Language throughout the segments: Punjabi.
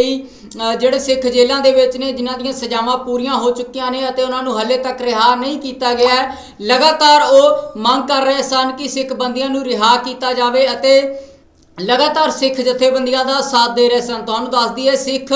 ਜਿਹੜੇ ਸਿੱਖ ਜੇਲ੍ਹਾਂ ਦੇ ਵਿੱਚ ਨੇ, ਜਿਨ੍ਹਾਂ ਦੀਆਂ ਸਜ਼ਾਵਾਂ ਪੂਰੀਆਂ ਹੋ ਚੁੱਕੀਆਂ ਨੇ ਅਤੇ ਉਹਨਾਂ ਨੂੰ ਹੱਲੇ ਤੱਕ ਰਿਹਾ ਨਹੀਂ ਕੀਤਾ ਗਿਆ ਹੈ, ਲਗਾਤਾਰ ਉਹ ਮੰਗ ਕਰ ਰਹੇ ਸਨ ਕਿ ਸਿੱਖ ਬੰਦੀਆਂ ਨੂੰ ਰਿਹਾ ਕੀਤਾ ਜਾਵੇ ਅਤੇ ਲਗਾਤਾਰ ਸਿੱਖ ਜਥੇਬੰਦੀਆਂ ਦਾ ਸਾਥ ਦੇ ਰਹੇ ਸਨ। ਤੁਹਾਨੂੰ ਦੱਸਦੀ ਹੈ ਸਿੱਖ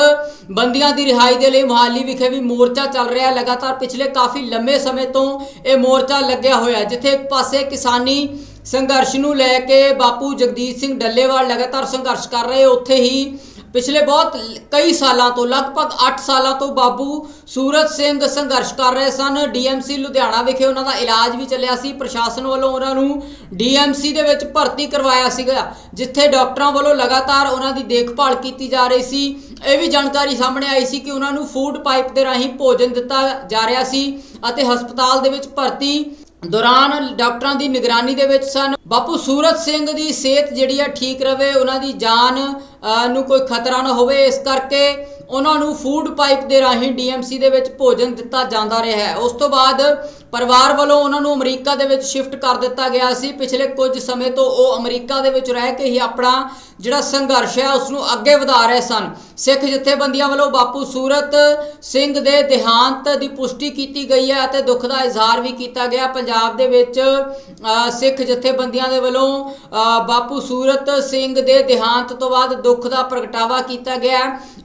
ਬੰਦੀਆਂ ਦੀ ਰਿਹਾਈ ਦੇ ਲਈ ਮੁਹਾਲੀ ਵਿਖੇ ਵੀ ਮੋਰਚਾ ਚੱਲ ਰਿਹਾ ਹੈ। ਲਗਾਤਾਰ ਪਿਛਲੇ ਕਾਫੀ ਲੰਮੇ ਸਮੇਂ ਤੋਂ ਇਹ ਮੋਰਚਾ ਲੱਗਿਆ ਹੋਇਆ ਜਿੱਥੇ ਇੱਕ ਪਾਸੇ ਕਿਸਾਨੀ ਸੰਘਰਸ਼ ਨੂੰ ਲੈ ਕੇ ਬਾਪੂ ਜਗਦੀਸ਼ ਸਿੰਘ ਡੱਲੇਵਾਲ ਲਗਾਤਾਰ ਸੰਘਰਸ਼ ਕਰ ਰਹੇ, ਉੱਥੇ ਹੀ ਪਿਛਲੇ ਬਹੁਤ ਕਈ ਸਾਲਾਂ ਤੋਂ, ਲਗਭਗ 8 ਸਾਲਾਂ ਤੋਂ ਬਾਬੂ ਸੂਰਜ ਸਿੰਘ ਸੰਘਰਸ਼ ਕਰ ਰਹੇ ਸਨ। ਡੀਐਮਸੀ ਲੁਧਿਆਣਾ ਵਿਖੇ ਉਹਨਾਂ ਦਾ ਇਲਾਜ ਵੀ ਚੱਲਿਆ ਸੀ। ਪ੍ਰਸ਼ਾਸਨ ਵੱਲੋਂ ਉਹਨਾਂ ਨੂੰ ਡੀਐਮਸੀ ਦੇ ਵਿੱਚ ਭਰਤੀ ਕਰਵਾਇਆ ਸੀਗਾ, ਜਿੱਥੇ ਡਾਕਟਰਾਂ ਵੱਲੋਂ ਲਗਾਤਾਰ ਉਹਨਾਂ ਦੀ ਦੇਖਭਾਲ ਕੀਤੀ ਜਾ ਰਹੀ ਸੀ। ਇਹ ਵੀ ਜਾਣਕਾਰੀ ਸਾਹਮਣੇ ਆਈ ਸੀ ਕਿ ਉਹਨਾਂ ਨੂੰ ਫੂਡ ਪਾਈਪ ਦੇ ਰਾਹੀਂ ਭੋਜਨ ਦਿੱਤਾ ਜਾ ਰਿਹਾ ਸੀ ਅਤੇ ਹਸਪਤਾਲ ਦੇ ਵਿੱਚ ਭਰਤੀ ਦੌਰਾਨ ਡਾਕਟਰਾਂ ਦੀ ਨਿਗਰਾਨੀ ਦੇ ਵਿੱਚ ਸਨ। ਬਾਪੂ ਸੂਰਤ ਸਿੰਘ ਦੀ ਸਿਹਤ ਜਿਹੜੀ ਆ ਠੀਕ ਰਵੇ, ਉਹਨਾਂ ਦੀ ਜਾਨ ਨੂੰ ਕੋਈ ਖਤਰਾ ਨਾ ਹੋਵੇ, ਇਸ ਕਰਕੇ ਉਹਨਾਂ ਨੂੰ ਫੂਡ ਪਾਈਪ ਦੇ ਰਾਹੀਂ ਡੀਐਮਸੀ ਦੇ ਵਿੱਚ ਭੋਜਨ ਦਿੱਤਾ ਜਾਂਦਾ ਰਿਹਾ ਹੈ। ਉਸ ਤੋਂ ਬਾਅਦ ਪਰਿਵਾਰ ਵੱਲੋਂ ਉਹਨਾਂ ਨੂੰ ਅਮਰੀਕਾ ਦੇ ਵਿੱਚ ਸ਼ਿਫਟ ਕਰ ਦਿੱਤਾ ਗਿਆ ਸੀ। ਪਿਛਲੇ ਕੁਝ ਸਮੇਂ ਤੋਂ ਉਹ ਅਮਰੀਕਾ ਦੇ ਵਿੱਚ ਰਹਿ ਕੇ ਹੀ ਆਪਣਾ ਜਿਹੜਾ ਸੰਘਰਸ਼ ਹੈ ਉਸ ਨੂੰ ਅੱਗੇ ਵਧਾ ਰਹੇ ਸਨ। ਸਿੱਖ ਜਥੇਬੰਦੀਆਂ ਵੱਲੋਂ ਬਾਪੂ ਸੂਰਤ ਸਿੰਘ ਦੇ ਦੇਹਾਂਤ ਦੀ ਪੁਸ਼ਟੀ ਕੀਤੀ ਗਈ ਹੈ ਅਤੇ ਦੁੱਖ ਦਾ ਇਜ਼ਹਾਰ ਵੀ ਕੀਤਾ ਗਿਆ। ਪੰਜਾਬ ਦੇ ਵਿੱਚ ਸਿੱਖ ਜਥੇਬੰਦੀਆਂ ਦੇ ਵੱਲੋਂ ਬਾਪੂ ਸੂਰਤ ਸਿੰਘ ਦੇ ਦੇਹਾਂਤ ਤੋਂ ਬਾਅਦ ਦੁੱਖ ਦਾ ਪ੍ਰਗਟਾਵਾ ਕੀਤਾ ਗਿਆ।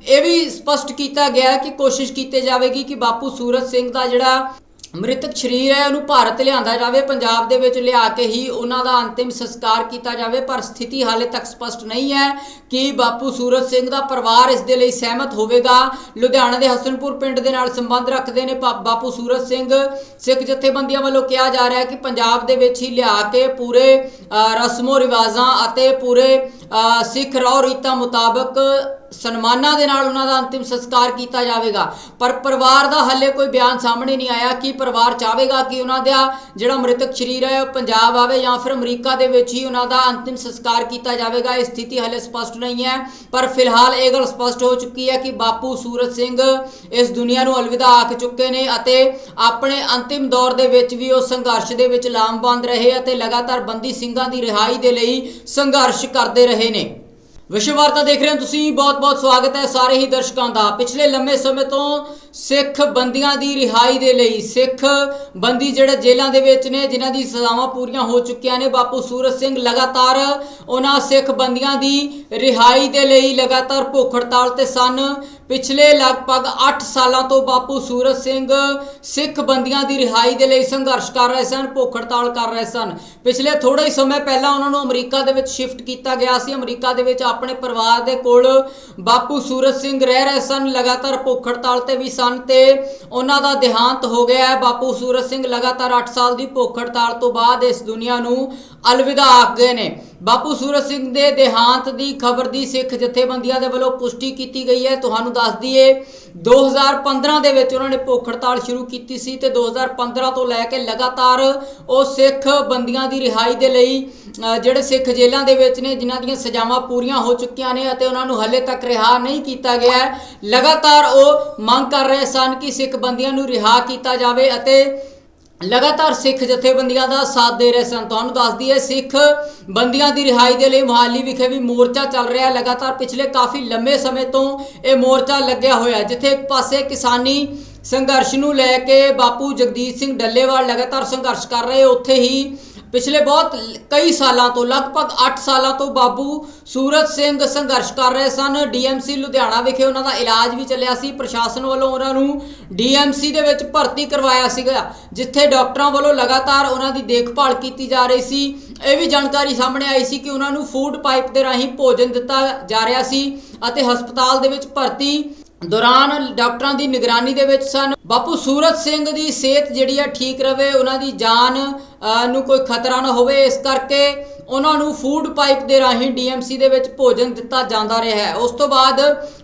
ਇਹ ਵੀ ਸਪਸ਼ਟ ਕੀਤਾ ਗਿਆ ਕਿ ਕੋਸ਼ਿਸ਼ ਕੀਤੀ ਜਾਵੇਗੀ ਕਿ ਬਾਪੂ ਸੂਰਤ ਸਿੰਘ ਦਾ ਜਿਹੜਾ ਮ੍ਰਿਤਕ ਸ਼ਰੀਰ ਹੈ ਉਹਨੂੰ ਭਾਰਤ ਲਿਆਂਦਾ ਜਾਵੇ, ਪੰਜਾਬ ਦੇ ਵਿੱਚ ਲਿਆ ਕੇ ਹੀ ਉਹਨਾਂ ਦਾ ਅੰਤਿਮ ਸੰਸਕਾਰ ਕੀਤਾ ਜਾਵੇ, ਪਰ ਸਥਿਤੀ ਹਾਲੇ ਤੱਕ ਸਪਸ਼ਟ ਨਹੀਂ ਹੈ ਕਿ ਬਾਪੂ ਸੂਰਤ ਸਿੰਘ ਦਾ ਪਰਿਵਾਰ ਇਸ ਦੇ ਲਈ ਸਹਿਮਤ ਹੋਵੇਗਾ। ਲੁਧਿਆਣਾ ਦੇ ਹਸਨਪੁਰ ਪਿੰਡ ਦੇ ਨਾਲ ਸੰਬੰਧ ਰੱਖਦੇ ਨੇ ਬਾਪੂ ਸੂਰਤ ਸਿੰਘ। ਸਿੱਖ ਜਥੇਬੰਦੀਆਂ ਵੱਲੋਂ ਕਿਹਾ ਜਾ ਰਿਹਾ ਹੈ ਕਿ ਪੰਜਾਬ ਦੇ ਵਿੱਚ ਹੀ ਲਿਆ ਕੇ ਪੂਰੇ ਰਸਮੋ ਰਿਵਾਜ਼ਾਂ ਅਤੇ ਪੂਰੇ ਸਿੱਖ ਰੌ ਰੀਤਾਂ ਮੁਤਾਬਕ ਸਨਮਾਨਾਂ ਦੇ ਨਾਲ ਉਹਨਾਂ ਦਾ ਅੰਤਿਮ ਸੰਸਕਾਰ ਕੀਤਾ ਜਾਵੇਗਾ। ਪਰ ਪਰਿਵਾਰ ਦਾ ਹੱਲੇ ਕੋਈ ਬਿਆਨ ਸਾਹਮਣੇ ਨਹੀਂ ਆਇਆ ਕਿ ਪਰਿਵਾਰ ਚਾਹੇਗਾ ਕਿ ਉਹਨਾਂ ਦਾ ਜਿਹੜਾ ਮ੍ਰਿਤਕ ਸ਼ਰੀਰ ਹੈ ਉਹ ਪੰਜਾਬ ਆਵੇ ਜਾਂ ਫਿਰ ਅਮਰੀਕਾ ਦੇ ਵਿੱਚ ਹੀ ਉਹਨਾਂ ਦਾ ਅੰਤਿਮ ਸੰਸਕਾਰ ਕੀਤਾ ਜਾਵੇਗਾ। ਇਹ ਸਥਿਤੀ ਹੱਲੇ ਸਪਸ਼ਟ ਨਹੀਂ ਹੈ, ਪਰ ਫਿਲਹਾਲ ਇਹ ਗੱਲ ਸਪਸ਼ਟ ਹੋ ਚੁੱਕੀ ਹੈ ਕਿ ਬਾਪੂ ਸੂਰਤ ਸਿੰਘ ਇਸ ਦੁਨੀਆ ਨੂੰ ਅਲਵਿਦਾ ਆਖ ਚੁੱਕੇ ਨੇ ਅਤੇ ਆਪਣੇ ਅੰਤਿਮ ਦੌਰ ਦੇ ਵਿੱਚ ਵੀ ਉਹ ਸੰਘਰਸ਼ ਦੇ ਵਿੱਚ ਲਾਮਬੰਦ ਰਹੇ ਅਤੇ ਲਗਾਤਾਰ ਬੰਦੀ ਸਿੰਘਾਂ ਦੀ ਰਿਹਾਈ ਦੇ ਲਈ ਸੰਘਰਸ਼ ਕਰਦੇ ਰਹੇ। ਨੇ। ਵਿਸ਼ਵ ਵਾਰਤਾ ਦੇਖ ਰਹੇ ਹੋ ਤੁਸੀਂ, ਬਹੁਤ-ਬਹੁਤ ਸਵਾਗਤ ਹੈ ਸਾਰੇ ਹੀ ਦਰਸ਼ਕਾਂ ਦਾ। ਪਿਛਲੇ ਲੰਮੇ ਸਮੇਂ ਤੋਂ ਸਿੱਖ ਬੰਦੀਆਂ ਦੀ ਰਿਹਾਈ ਦੇ ਲਈ, ਸਿੱਖ ਬੰਦੀ ਜਿਹੜੇ ਜੇਲ੍ਹਾਂ ਦੇ ਵਿੱਚ ਨੇ, ਜਿਨ੍ਹਾਂ ਦੀ ਸਜ਼ਾਵਾਂ ਪੂਰੀਆਂ ਹੋ ਚੁੱਕੀਆਂ ਨੇ, ਬਾਪੂ ਸੂਰਤ ਸਿੰਘ ਲਗਾਤਾਰ ਉਹਨਾਂ ਸਿੱਖ ਬੰਦੀਆਂ ਦੀ ਰਿਹਾਈ ਦੇ ਲਈ ਲਗਾਤਾਰ ਭੁੱਖ ਹੜਤਾਲ ਤੇ ਸਨ। ਪਿਛਲੇ ਲਗਭਗ 8 ਸਾਲਾਂ ਤੋਂ ਬਾਪੂ ਸੂਰਤ ਸਿੰਘ ਸਿੱਖ ਬੰਦੀਆਂ ਦੀ ਰਿਹਾਈ ਦੇ ਲਈ ਸੰਘਰਸ਼ ਕਰ ਰਹੇ ਸਨ, ਭੁੱਖ ਹੜਤਾਲ ਕਰ ਰਹੇ ਸਨ। ਪਿਛਲੇ ਥੋੜਾ ਹੀ ਸਮੇਂ ਪਹਿਲਾਂ ਉਹਨਾਂ ਨੂੰ ਅਮਰੀਕਾ ਦੇ ਵਿੱਚ ਸ਼ਿਫਟ ਕੀਤਾ ਗਿਆ ਸੀ। ਅਮਰੀਕਾ ਦੇ ਵਿੱਚ ਆਪਣੇ ਪਰਿਵਾਰ ਦੇ ਕੋਲ ਬਾਪੂ ਸੂਰਤ ਸਿੰਘ ਰਹਿ ਰਹੇ ਸਨ, ਲਗਾਤਾਰ ਭੁੱਖ ਹੜਤਾਲ ਤੇ ਵੀ ਸਨ। ਤੇ ਉਹਨਾਂ ਦਾ ਦੇਹਾਂਤ ਹੋ ਗਿਆ ਹੈ। ਬਾਪੂ ਸੂਰਤ ਸਿੰਘ ਲਗਾਤਾਰ 8 ਸਾਲ ਦੀ ਭੁੱਖ ਹੜਤਾਲ ਤੋਂ ਬਾਅਦ ਇਸ ਦੁਨੀਆ ਨੂੰ ਅਲਵਿਦਾ ਆਖ ਗਏ ਨੇ। ਬਾਪੂ ਸੂਰਤ ਸਿੰਘ ਦੇ ਦੇਹਾਂਤ ਦੀ ਖਬਰ ਦੀ ਸਿੱਖ ਜਥੇਬੰਦੀਆਂ ਦੇ ਵੱਲੋਂ ਪੁਸ਼ਟੀ ਕੀਤੀ ਗਈ ਹੈ। ਤੁਹਾਨੂੰ ਦੱਸ ਦਈਏ 2015 ਦੇ ਵਿੱਚ ਉਹਨਾਂ ਨੇ ਭੁੱਖ ਹੜਤਾਲ ਸ਼ੁਰੂ ਕੀਤੀ ਸੀ ਤੇ 2015 ਤੋਂ ਲੈ ਕੇ ਲਗਾਤਾਰ ਉਹ ਸਿੱਖ ਬੰਦੀਆਂ ਦੀ ਰਿਹਾਈ ਦੇ ਲਈ ਜਿਹੜੇ ਸਿੱਖ ਜੇਲ੍ਹਾਂ ਦੇ ਵਿੱਚ ਨੇ, ਜਿਨ੍ਹਾਂ ਦੀਆਂ ਸਜ਼ਾਵਾਂ ਪੂਰੀਆਂ ਹੋ ਚੁੱਕੀਆਂ ਨੇ ਅਤੇ ਉਹਨਾਂ ਨੂੰ ਹੱਲੇ ਤੱਕ ਰਿਹਾ ਨਹੀਂ ਕੀਤਾ ਗਿਆ ਲਗਾਤਾਰ ਉਹ ਮੰਗ ਕਰ ਰਹੇ ਸਨ ਕਿ ਸਿੱਖ ਬੰਦੀਆਂ ਨੂੰ ਰਿਹਾ ਕੀਤਾ ਜਾਵੇ ਅਤੇ ਲਗਾਤਾਰ ਸਿੱਖ ਜਥੇਬੰਦੀਆਂ ਦਾ ਸਾਥ ਦੇ ਰਹੇ ਸਨ। ਤੁਹਾਨੂੰ ਦੱਸ ਦਈਏ ਸਿੱਖ ਬੰਦੀਆਂ ਦੀ ਰਿਹਾਈ ਦੇ ਲਈ ਮੁਹਾਲੀ ਵਿਖੇ ਵੀ ਮੋਰਚਾ ਚੱਲ ਰਿਹਾ ਲਗਾਤਾਰ ਪਿਛਲੇ ਕਾਫੀ ਲੰਮੇ ਸਮੇਂ ਤੋਂ ਇਹ ਮੋਰਚਾ ਲੱਗਿਆ ਹੋਇਆ ਜਿੱਥੇ ਇੱਕ ਪਾਸੇ ਕਿਸਾਨੀ ਸੰਘਰਸ਼ ਨੂੰ ਲੈ ਕੇ ਬਾਪੂ ਜਗਦੀਸ਼ ਸਿੰਘ ਡੱਲੇਵਾਲ ਲਗਾਤਾਰ ਸੰਘਰਸ਼ ਕਰ ਰਹੇ, ਉੱਥੇ ਹੀ ਪਿਛਲੇ ਬਹੁਤ ਕਈ ਸਾਲਾਂ ਤੋਂ, ਲਗਭਗ 8 ਸਾਲਾਂ ਤੋਂ ਬਾਬੂ ਸੂਰਤ ਸਿੰਘ ਸੰਘਰਸ਼ ਕਰ ਰਹੇ ਸਨ। ਡੀਐਮਸੀ ਲੁਧਿਆਣਾ ਵਿਖੇ ਉਹਨਾਂ ਦਾ ਇਲਾਜ ਵੀ ਚੱਲਿਆ ਸੀ। ਪ੍ਰਸ਼ਾਸਨ ਵੱਲੋਂ ਉਹਨਾਂ ਨੂੰ ਡੀਐਮਸੀ ਦੇ ਵਿੱਚ ਭਰਤੀ ਕਰਵਾਇਆ ਸੀਗਾ, ਜਿੱਥੇ ਡਾਕਟਰਾਂ ਵੱਲੋਂ ਲਗਾਤਾਰ ਉਹਨਾਂ ਦੀ ਦੇਖਭਾਲ ਕੀਤੀ ਜਾ ਰਹੀ ਸੀ। ਇਹ ਵੀ ਜਾਣਕਾਰੀ ਸਾਹਮਣੇ ਆਈ ਸੀ ਕਿ ਉਹਨਾਂ ਨੂੰ ਫੂਡ ਪਾਈਪ ਦੇ ਰਾਹੀਂ ਭੋਜਨ ਦਿੱਤਾ ਜਾ ਰਿਹਾ ਸੀ ਅਤੇ ਹਸਪਤਾਲ ਦੇ ਵਿੱਚ ਭਰਤੀ ਦੌਰਾਨ ਡਾਕਟਰਾਂ ਦੀ ਨਿਗਰਾਨੀ ਦੇ ਵਿੱਚ ਸਨ। ਬਾਪੂ ਸੂਰਤ ਸਿੰਘ ਦੀ ਸਿਹਤ ਜਿਹੜੀ ਆ ਠੀਕ ਰਵੇ, ਉਹਨਾਂ ਦੀ ਜਾਨ ਨੂੰ ਕੋਈ ਖਤਰਾ ਨਾ ਹੋਵੇ, ਇਸ ਕਰਕੇ ਉਹਨਾਂ ਨੂੰ ਫੂਡ ਪਾਈਪ ਦੇ ਰਾਹੀਂ ਡੀਐਮਸੀ ਦੇ ਵਿੱਚ ਭੋਜਨ ਦਿੱਤਾ ਜਾਂਦਾ ਰਿਹਾ ਹੈ। ਉਸ ਤੋਂ ਬਾਅਦ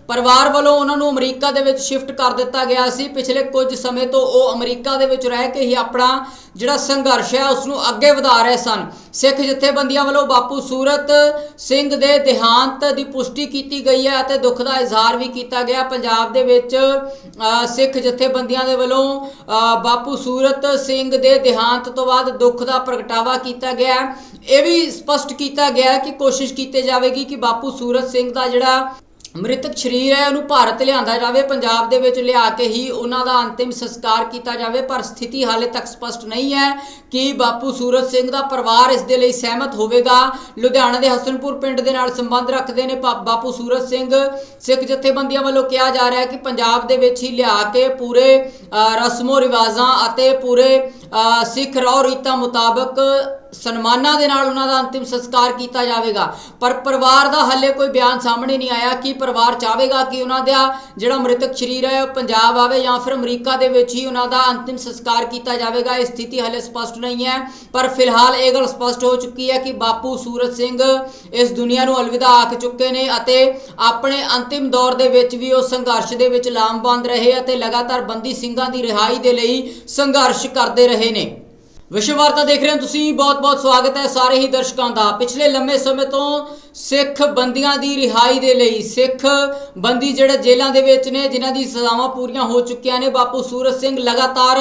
ਪਰਿਵਾਰ ਵੱਲੋਂ ਉਹਨਾਂ ਨੂੰ ਅਮਰੀਕਾ ਦੇ ਵਿੱਚ ਸ਼ਿਫਟ ਕਰ ਦਿੱਤਾ ਗਿਆ ਸੀ। ਪਿਛਲੇ ਕੁਝ ਸਮੇਂ ਤੋਂ ਉਹ ਅਮਰੀਕਾ ਦੇ ਵਿੱਚ ਰਹਿ ਕੇ ਹੀ ਆਪਣਾ ਜਿਹੜਾ ਸੰਘਰਸ਼ ਹੈ, ਉਸ ਨੂੰ ਅੱਗੇ ਵਧਾ ਰਹੇ ਸਨ। ਸਿੱਖ ਜਥੇਬੰਦੀਆਂ ਵੱਲੋਂ ਬਾਪੂ ਸੂਰਤ ਸਿੰਘ ਦੇ ਦੇਹਾਂਤ ਦੀ ਪੁਸ਼ਟੀ ਕੀਤੀ ਗਈ ਹੈ ਅਤੇ ਦੁੱਖ ਦਾ ਇਜ਼ਹਾਰ ਵੀ ਕੀਤਾ ਗਿਆ। ਪੰਜਾਬ ਦੇ ਵਿੱਚ ਸਿੱਖ ਜਥੇਬੰਦੀਆਂ ਦੇ ਵੱਲੋਂ ਬਾਪੂ ਸੂਰਤ ਸਿੰਘ ਦੇ ਦੇਹਾਂਤ ਤੋਂ ਬਾਅਦ ਦੁੱਖ ਦਾ ਪ੍ਰਗਟਾਵਾ ਕੀਤਾ ਗਿਆ। ਇਹ ਵੀ ਸਪਸ਼ਟ ਕੀਤਾ ਗਿਆ ਕਿ ਕੋਸ਼ਿਸ਼ ਕੀਤੀ ਜਾਵੇਗੀ ਕਿ ਬਾਪੂ ਸੂਰਤ ਸਿੰਘ ਦਾ ਜਿਹੜਾ ਮ੍ਰਿਤਕ ਸ਼ਰੀਰ ਹੈ, ਉਹਨੂੰ ਭਾਰਤ ਲਿਆਂਦਾ ਜਾਵੇ, ਪੰਜਾਬ ਦੇ ਵਿੱਚ ਲਿਆ ਕੇ ਹੀ ਉਹਨਾਂ ਦਾ ਅੰਤਿਮ ਸੰਸਕਾਰ ਕੀਤਾ ਜਾਵੇ, ਪਰ ਸਥਿਤੀ ਹਾਲੇ ਤੱਕ ਸਪਸ਼ਟ ਨਹੀਂ ਹੈ ਕਿ ਬਾਪੂ ਸੂਰਜ ਸਿੰਘ ਦਾ ਪਰਿਵਾਰ ਇਸ ਦੇ ਲਈ ਸਹਿਮਤ ਹੋਵੇਗਾ। ਲੁਧਿਆਣਾ ਦੇ ਹਸਨਪੁਰ ਪਿੰਡ ਦੇ ਨਾਲ ਸੰਬੰਧ ਰੱਖਦੇ ਨੇ ਪਾ- ਬਾਪੂ ਸੂਰਜ ਸਿੰਘ। ਸਿੱਖ ਜਥੇਬੰਦੀਆਂ ਵੱਲੋਂ ਕਿਹਾ ਜਾ ਰਿਹਾ ਹੈ ਕਿ ਪੰਜਾਬ ਦੇ ਵਿੱਚ ਹੀ ਲਿਆ ਕੇ ਪੂਰੇ ਰਸਮੋ ਰਿਵਾਜ਼ਾਂ ਅਤੇ ਪੂਰੇ ਸਿੱਖ ਰੌ ਰੀਤਾਂ ਮੁਤਾਬਕ ਸਨਮਾਨਾਂ ਦੇ ਨਾਲ ਉਹਨਾਂ ਦਾ ਅੰਤਿਮ ਸੰਸਕਾਰ ਕੀਤਾ ਜਾਵੇਗਾ। ਪਰ ਪਰਿਵਾਰ ਦਾ ਹੱਲੇ ਕੋਈ ਬਿਆਨ ਸਾਹਮਣੇ ਨਹੀਂ ਆਇਆ। ਕਿ ਪਰਿਵਾਰ ਚਾਹੇਗਾ ਕਿ ਉਹਨਾਂ ਦਾ ਜਿਹੜਾ ਮ੍ਰਿਤਕ ਸ਼ਰੀਰ ਹੈ, ਉਹ ਪੰਜਾਬ ਆਵੇ ਜਾਂ ਫਿਰ ਅਮਰੀਕਾ ਦੇ ਵਿੱਚ ਹੀ ਉਹਨਾਂ ਦਾ ਅੰਤਿਮ ਸੰਸਕਾਰ ਕੀਤਾ ਜਾਵੇਗਾ? ਇਹ ਸਥਿਤੀ ਹੱਲੇ ਸਪਸ਼ਟ ਨਹੀਂ ਹੈ। ਪਰ ਫਿਲਹਾਲ ਇਹ ਗੱਲ ਸਪਸ਼ਟ ਹੋ ਚੁੱਕੀ ਹੈ ਕਿ ਬਾਪੂ ਸੂਰਜ ਸਿੰਘ ਇਸ ਦੁਨੀਆ ਨੂੰ ਅਲਵਿਦਾ ਆਖ ਚੁੱਕੇ ਨੇ ਅਤੇ ਆਪਣੇ ਅੰਤਿਮ ਦੌਰ ਦੇ ਵਿੱਚ ਵੀ ਉਹ ਸੰਘਰਸ਼ ਦੇ ਵਿੱਚ ਲਾਮਬੰਦ ਰਹੇ ਅਤੇ ਲਗਾਤਾਰ ਬੰਦੀ ਸਿੰਘਾਂ ਦੀ ਰਿਹਾਈ ਦੇ ਲਈ ਸੰਘਰਸ਼ ਕਰਦੇ ਰਹੇ ਨੇ। ਵਿਸ਼ਵ ਵਾਰਤਾ ਦੇਖ ਰਹੇ ਹੋ ਤੁਸੀਂ, ਬਹੁਤ-ਬਹੁਤ ਸਵਾਗਤ ਹੈ ਸਾਰੇ ਹੀ ਦਰਸ਼ਕਾਂ ਦਾ। ਪਿਛਲੇ ਲੰਮੇ ਸਮੇਂ ਤੋਂ ਸਿੱਖ ਬੰਦੀਆਂ ਦੀ ਰਿਹਾਈ ਦੇ ਲਈ, ਸਿੱਖ ਬੰਦੀ ਜਿਹੜੇ ਜੇਲ੍ਹਾਂ ਦੇ ਵਿੱਚ ਨੇ, ਜਿਨ੍ਹਾਂ ਦੀ ਸਜ਼ਾਵਾਂ ਪੂਰੀਆਂ ਹੋ ਚੁੱਕੀਆਂ ਨੇ, ਬਾਪੂ ਸੂਰਜ ਸਿੰਘ ਲਗਾਤਾਰ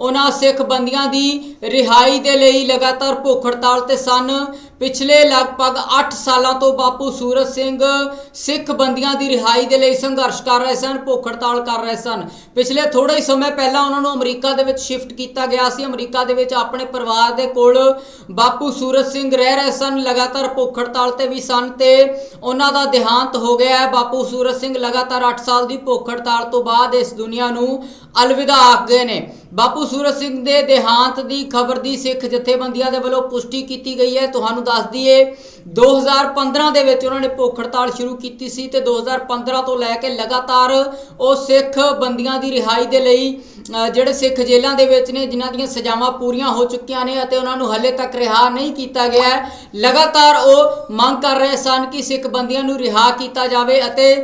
ਉਹਨਾਂ ਸਿੱਖ ਬੰਦੀਆਂ ਦੀ ਰਿਹਾਈ ਦੇ ਲਈ ਲਗਾਤਾਰ ਭੁੱਖ ਹੜਤਾਲ ਤੇ ਸਨ। ਪਿਛਲੇ ਲਗਭਗ 8 ਸਾਲਾਂ ਤੋਂ ਬਾਪੂ ਸੂਰਜ ਸਿੰਘ ਸਿੱਖ ਬੰਦੀਆਂ ਦੀ ਰਿਹਾਈ ਦੇ ਲਈ ਸੰਘਰਸ਼ ਕਰ ਰਹੇ ਸਨ ਭੁੱਖ ਹੜਤਾਲ ਕਰ ਰਹੇ ਸਨ। ਪਿਛਲੇ ਥੋੜੇ ਹੀ ਸਮੇਂ ਪਹਿਲਾਂ ਉਹਨਾਂ ਨੂੰ ਅਮਰੀਕਾ ਦੇ ਵਿੱਚ ਸ਼ਿਫਟ ਕੀਤਾ ਗਿਆ ਸੀ। ਅਮਰੀਕਾ ਦੇ ਵਿੱਚ ਆਪਣੇ ਪਰਿਵਾਰ ਦੇ ਕੋਲ ਬਾਪੂ ਸੂਰਜ ਸਿੰਘ ਰਹਿ ਰਹੇ ਸਨ, ਲਗਾਤਾਰ ਭੁੱਖ ਹੜਤਾਲ ਤੇ ਵੀ ਸਨ ਤੇ ਉਹਨਾਂ ਦਾ ਦੇਹਾਂਤ ਹੋ ਗਿਆ ਹੈ। ਬਾਪੂ ਸੂਰਤ ਸਿੰਘ ਲਗਾਤਾਰ 8 ਸਾਲ ਦੀ ਭੁੱਖ ਹੜਤਾਲ ਤੋਂ ਬਾਅਦ ਇਸ ਦੁਨੀਆ ਨੂੰ ਅਲਵਿਦਾ ਆਖ ਗਏ ਨੇ। ਬਾਪੂ ਸੂਰਤ ਸਿੰਘ ਦੇ ਦੇਹਾਂਤ ਦੀ ਖਬਰ ਦੀ ਸਿੱਖ ਜਥੇਬੰਦੀਆਂ ਦੇ ਵੱਲੋਂ ਪੁਸ਼ਟੀ ਕੀਤੀ ਗਈ ਹੈ। ਤੁਹਾਨੂੰ ਦੱਸ ਦਈਏ 2015 ਦੇ ਵਿੱਚ ਉਹਨਾਂ ਨੇ ਭੁੱਖ ਹੜਤਾਲ ਸ਼ੁਰੂ ਕੀਤੀ ਸੀ ਤੇ 2015 ਤੋਂ ਲੈ ਕੇ ਲਗਾਤਾਰ ਉਹ ਸਿੱਖ ਬੰਦੀਆਂ ਦੀ ਰਿਹਾਈ ਦੇ ਲਈ ਜਿਹੜੇ ਸਿੱਖ ਜੇਲ੍ਹਾਂ ਦੇ ਵਿੱਚ ਨੇ, ਜਿਨ੍ਹਾਂ ਦੀਆਂ ਸਜ਼ਾਵਾਂ ਪੂਰੀਆਂ ਹੋ ਚੁੱਕੀਆਂ ਨੇ ਅਤੇ ਉਹਨਾਂ ਨੂੰ ਹੱਲੇ ਤੱਕ ਰਿਹਾ ਨਹੀਂ ਕੀਤਾ ਗਿਆ ਹੈ। ਲਗਾਤਾਰ ਉਹ ਮੰਗ ਕਰ ਰਹੇ ਸਨ ਕਿ ਸਿੱਖ ਬੰਦੀਆਂ ਨੂੰ ਰਿਹਾ ਕੀਤਾ ਜਾਵੇ ਅਤੇ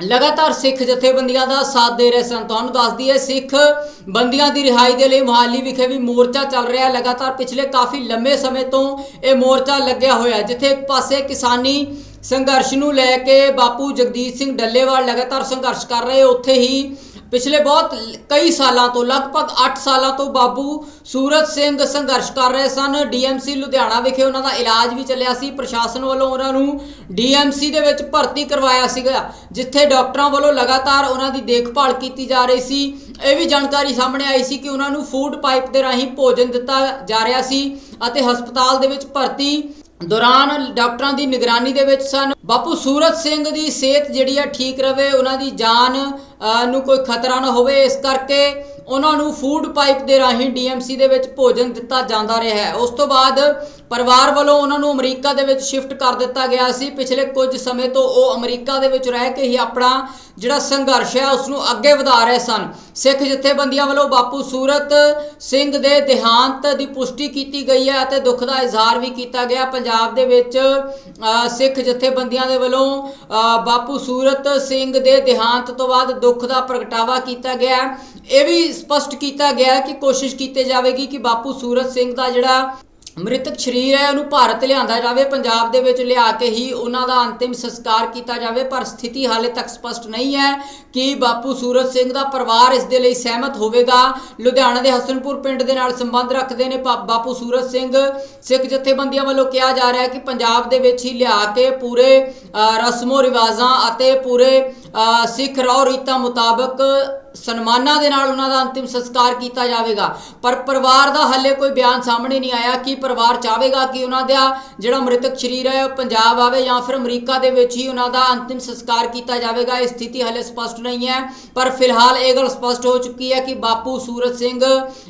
ਲਗਾਤਾਰ ਸਿੱਖ ਜਥੇਬੰਦੀਆਂ ਦਾ ਸਾਥ ਦੇ ਰਹੇ ਸਨ ਤੁਹਾਨੂੰ ਦੱਸਦੀ ਹੈ ਸਿੱਖ ਬੰਦੀਆਂ ਦੀ ਰਿਹਾਈ ਦੇ ਲਈ ਮੁਹਾਲੀ ਵਿਖੇ ਵੀ ਮੋਰਚਾ ਚੱਲ ਰਿਹਾ ਹੈ ਲਗਾਤਾਰ ਪਿਛਲੇ ਕਾਫੀ ਲੰਮੇ ਸਮੇਂ ਤੋਂ ਇਹ ਮੋਰਚਾ ਲੱਗਿਆ ਹੋਇਆ ਹੈ, ਜਿੱਥੇ ਇੱਕ ਪਾਸੇ ਕਿਸਾਨੀ ਸੰਘਰਸ਼ ਨੂੰ ਲੈ ਕੇ ਬਾਪੂ ਜਗਦੀਸ਼ ਸਿੰਘ ਡੱਲੇਵਾਲ ਲਗਾਤਾਰ ਸੰਘਰਸ਼ ਕਰ ਰਹੇ, ਉੱਥੇ ਹੀ ਪਿਛਲੇ ਬਹੁਤ ਕਈ ਸਾਲਾਂ ਤੋਂ, ਲਗਭਗ 8 ਸਾਲਾਂ ਤੋਂ ਬਾਬੂ ਸੂਰਜ ਸਿੰਘ ਸੰਘਰਸ਼ ਕਰ ਰਹੇ ਸਨ। ਡੀਐਮਸੀ ਲੁਧਿਆਣਾ ਵਿਖੇ ਉਹਨਾਂ ਦਾ ਇਲਾਜ ਵੀ ਚੱਲਿਆ ਸੀ। ਪ੍ਰਸ਼ਾਸਨ ਵੱਲੋਂ ਉਹਨਾਂ ਨੂੰ ਡੀਐਮਸੀ ਦੇ ਵਿੱਚ ਭਰਤੀ ਕਰਵਾਇਆ ਸੀਗਾ, ਜਿੱਥੇ ਡਾਕਟਰਾਂ ਵੱਲੋਂ ਲਗਾਤਾਰ ਉਹਨਾਂ ਦੀ ਦੇਖਭਾਲ ਕੀਤੀ ਜਾ ਰਹੀ ਸੀ। ਇਹ ਵੀ ਜਾਣਕਾਰੀ ਸਾਹਮਣੇ ਆਈ ਸੀ ਕਿ ਉਹਨਾਂ ਨੂੰ ਫੂਡ ਪਾਈਪ ਦੇ ਰਾਹੀਂ ਭੋਜਨ ਦਿੱਤਾ ਜਾ ਰਿਹਾ ਸੀ ਅਤੇ ਹਸਪਤਾਲ ਦੇ ਵਿੱਚ ਭਰਤੀ ਦੌਰਾਨ ਡਾਕਟਰਾਂ ਦੀ ਨਿਗਰਾਨੀ ਦੇ ਵਿੱਚ ਸਨ। ਬਾਪੂ ਸੂਰਜ ਸਿੰਘ ਦੀ ਸਿਹਤ ਜਿਹੜੀ ਆ ਠੀਕ ਰਵੇ, ਉਹਨਾਂ ਦੀ ਜਾਨ ਨੂੰ ਕੋਈ ਖਤਰਾ ਨਾ ਹੋਵੇ, ਇਸ ਕਰਕੇ ਉਹਨਾਂ ਨੂੰ ਫੂਡ ਪਾਈਪ ਦੇ ਰਾਹੀਂ ਡੀਐਮਸੀ ਦੇ ਵਿੱਚ ਭੋਜਨ ਦਿੱਤਾ ਜਾਂਦਾ ਰਿਹਾ ਹੈ। ਉਸ ਤੋਂ ਬਾਅਦ ਪਰਿਵਾਰ ਵੱਲੋਂ ਉਹਨਾਂ ਨੂੰ ਅਮਰੀਕਾ ਦੇ ਵਿੱਚ ਸ਼ਿਫਟ ਕਰ ਦਿੱਤਾ ਗਿਆ ਸੀ। ਪਿਛਲੇ ਕੁਝ ਸਮੇਂ ਤੋਂ ਉਹ ਅਮਰੀਕਾ ਦੇ ਵਿੱਚ ਰਹਿ ਕੇ ਹੀ ਆਪਣਾ ਜਿਹੜਾ ਸੰਘਰਸ਼ ਹੈ ਉਸ ਨੂੰ ਅੱਗੇ ਵਧਾ ਰਹੇ ਸਨ। ਸਿੱਖ ਜਥੇਬੰਦੀਆਂ ਵੱਲੋਂ ਬਾਪੂ ਸੂਰਤ ਸਿੰਘ ਦੇ ਦੇਹਾਂਤ ਦੀ ਪੁਸ਼ਟੀ ਕੀਤੀ ਗਈ ਹੈ ਅਤੇ ਦੁੱਖ ਦਾ ਇਜ਼ਹਾਰ ਵੀ ਕੀਤਾ ਗਿਆ। ਪੰਜਾਬ ਦੇ ਵਿੱਚ ਸਿੱਖ ਜਥੇਬੰਦੀਆਂ ਦੇ ਵੱਲੋਂ ਬਾਪੂ ਸੂਰਤ ਸਿੰਘ ਦੇ ਦੇਹਾਂਤ ਤੋਂ ਬਾਅਦ ਦੁੱਖ ਦਾ ਪ੍ਰਗਟਾਵਾ ਕੀਤਾ ਗਿਆ। ਇਹ ਵੀ ਸਪਸ਼ਟ ਕੀਤਾ ਗਿਆ ਕਿ ਕੋਸ਼ਿਸ਼ ਕੀਤੀ ਜਾਵੇਗੀ ਕਿ ਬਾਪੂ ਸੂਰਤ ਸਿੰਘ ਦਾ ਜਿਹੜਾ ਮ੍ਰਿਤਕ ਸ਼ਰੀਰ ਹੈ, ਉਹਨੂੰ ਭਾਰਤ ਲਿਆਂਦਾ ਜਾਵੇ, ਪੰਜਾਬ ਦੇ ਵਿੱਚ ਲਿਆ ਕੇ ਹੀ ਉਹਨਾਂ ਦਾ ਅੰਤਿਮ ਸੰਸਕਾਰ ਕੀਤਾ ਜਾਵੇ, ਪਰ ਸਥਿਤੀ ਹਾਲੇ ਤੱਕ ਸਪਸ਼ਟ ਨਹੀਂ ਹੈ ਕਿ ਬਾਪੂ ਸੂਰਜ ਸਿੰਘ ਦਾ ਪਰਿਵਾਰ ਇਸ ਦੇ ਲਈ ਸਹਿਮਤ ਹੋਵੇਗਾ। ਲੁਧਿਆਣਾ ਦੇ ਹਸਨਪੁਰ ਪਿੰਡ ਦੇ ਨਾਲ ਸੰਬੰਧ ਰੱਖਦੇ ਨੇ ਬਾ- ਬਾਪੂ ਸੂਰਜ ਸਿੰਘ। ਸਿੱਖ ਜਥੇਬੰਦੀਆਂ ਵੱਲੋਂ ਕਿਹਾ ਜਾ ਰਿਹਾ ਹੈ ਕਿ ਪੰਜਾਬ ਦੇ ਵਿੱਚ ਹੀ ਲਿਆ ਕੇ ਪੂਰੇ ਰਸਮੋ ਰਿਵਾਜ਼ਾਂ ਅਤੇ ਪੂਰੇ ਸਿੱਖ ਰੌ ਰੀਤਾਂ ਮੁਤਾਬਕ ਸਨਮਾਨਾਂ ਦੇ ਨਾਲ ਉਹਨਾਂ ਦਾ ਅੰਤਿਮ ਸੰਸਕਾਰ ਕੀਤਾ ਜਾਵੇਗਾ। ਪਰ ਪਰਿਵਾਰ ਦਾ ਹੱਲੇ ਕੋਈ ਬਿਆਨ ਸਾਹਮਣੇ ਨਹੀਂ ਆਇਆ ਕਿ ਪਰਿਵਾਰ ਚਾਹੇਗਾ ਕਿ ਉਹਨਾਂ ਦਾ ਜਿਹੜਾ ਮ੍ਰਿਤਕ ਸ਼ਰੀਰ ਹੈ ਉਹ ਪੰਜਾਬ ਆਵੇ ਜਾਂ ਫਿਰ ਅਮਰੀਕਾ ਦੇ ਵਿੱਚ ਹੀ ਉਹਨਾਂ ਦਾ ਅੰਤਿਮ ਸੰਸਕਾਰ ਕੀਤਾ ਜਾਵੇਗਾ। ਇਹ ਸਥਿਤੀ ਹੱਲੇ ਸਪਸ਼ਟ ਨਹੀਂ ਹੈ, ਪਰ ਫਿਲਹਾਲ ਇਹ ਗੱਲ ਸਪਸ਼ਟ ਹੋ ਚੁੱਕੀ ਹੈ ਕਿ ਬਾਪੂ ਸੂਰਜ ਸਿੰਘ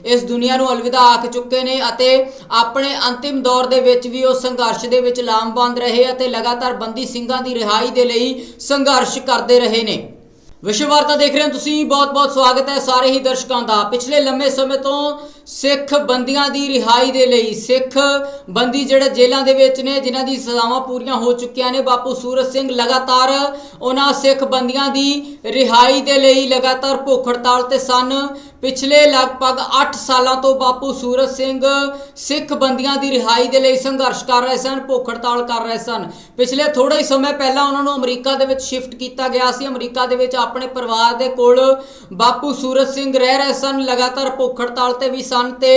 ਇਸ ਦੁਨੀਆ ਨੂੰ ਅਲਵਿਦਾ ਆਖ ਚੁੱਕੇ ਨੇ ਅਤੇ ਆਪਣੇ ਅੰਤਿਮ ਦੌਰ ਦੇ ਵਿੱਚ ਵੀ ਉਹ ਸੰਘਰਸ਼ ਦੇ ਵਿੱਚ ਲਾਮਬੰਦ ਰਹੇ ਅਤੇ ਲਗਾਤਾਰ ਬੰਦੀ ਸਿੰਘਾਂ ਦੀ ਰਿਹਾਈ ਦੇ ਲਈ ਸੰਘਰਸ਼ ਕਰਦੇ ਰਹੇ। ਨੇ। ਵਿਸ਼ਵ ਵਾਰਤਾ ਦੇਖ ਰਹੇ ਹੋ ਤੁਸੀਂ, ਬਹੁਤ-ਬਹੁਤ ਸਵਾਗਤ ਹੈ ਸਾਰੇ ਹੀ ਦਰਸ਼ਕਾਂ ਦਾ। ਪਿਛਲੇ ਲੰਮੇ ਸਮੇਂ ਤੋਂ ਸਿੱਖ ਬੰਦੀਆਂ ਦੀ ਰਿਹਾਈ ਦੇ ਲਈ, ਸਿੱਖ ਬੰਦੀ ਜਿਹੜੇ ਜੇਲ੍ਹਾਂ ਦੇ ਵਿੱਚ ਨੇ, ਜਿਨ੍ਹਾਂ ਦੀ ਸਜ਼ਾਵਾਂ ਪੂਰੀਆਂ ਹੋ ਚੁੱਕੀਆਂ ਨੇ, ਬਾਪੂ ਸੂਰਤ ਸਿੰਘ ਲਗਾਤਾਰ ਉਹਨਾਂ ਸਿੱਖ ਬੰਦੀਆਂ ਦੀ ਰਿਹਾਈ ਦੇ ਲਈ ਲਗਾਤਾਰ ਭੁੱਖ ਹੜਤਾਲ ਤੇ ਸਨ। ਪਿਛਲੇ ਲਗਭਗ 8 ਸਾਲਾਂ ਤੋਂ ਬਾਪੂ ਸੂਰਤ ਸਿੰਘ ਸਿੱਖ ਬੰਦੀਆਂ ਦੀ ਰਿਹਾਈ ਦੇ ਲਈ ਸੰਘਰਸ਼ ਕਰ ਰਹੇ ਸਨ ਭੁੱਖ ਹੜਤਾਲ ਕਰ ਰਹੇ ਸਨ। ਪਿਛਲੇ ਥੋੜੇ ਹੀ ਸਮੇਂ ਪਹਿਲਾਂ ਉਹਨਾਂ ਨੂੰ ਅਮਰੀਕਾ ਦੇ ਵਿੱਚ ਸ਼ਿਫਟ ਕੀਤਾ ਗਿਆ ਸੀ। ਅਮਰੀਕਾ ਦੇ ਵਿੱਚ ਆਪਣੇ ਪਰਿਵਾਰ ਦੇ ਕੋਲ ਬਾਪੂ ਸੂਰਤ ਸਿੰਘ ਰਹਿ ਰਹੇ ਸਨ, ਲਗਾਤਾਰ ਭੁੱਖ ਹੜਤਾਲ ਤੇ ਵੀ ਸਨ ਤੇ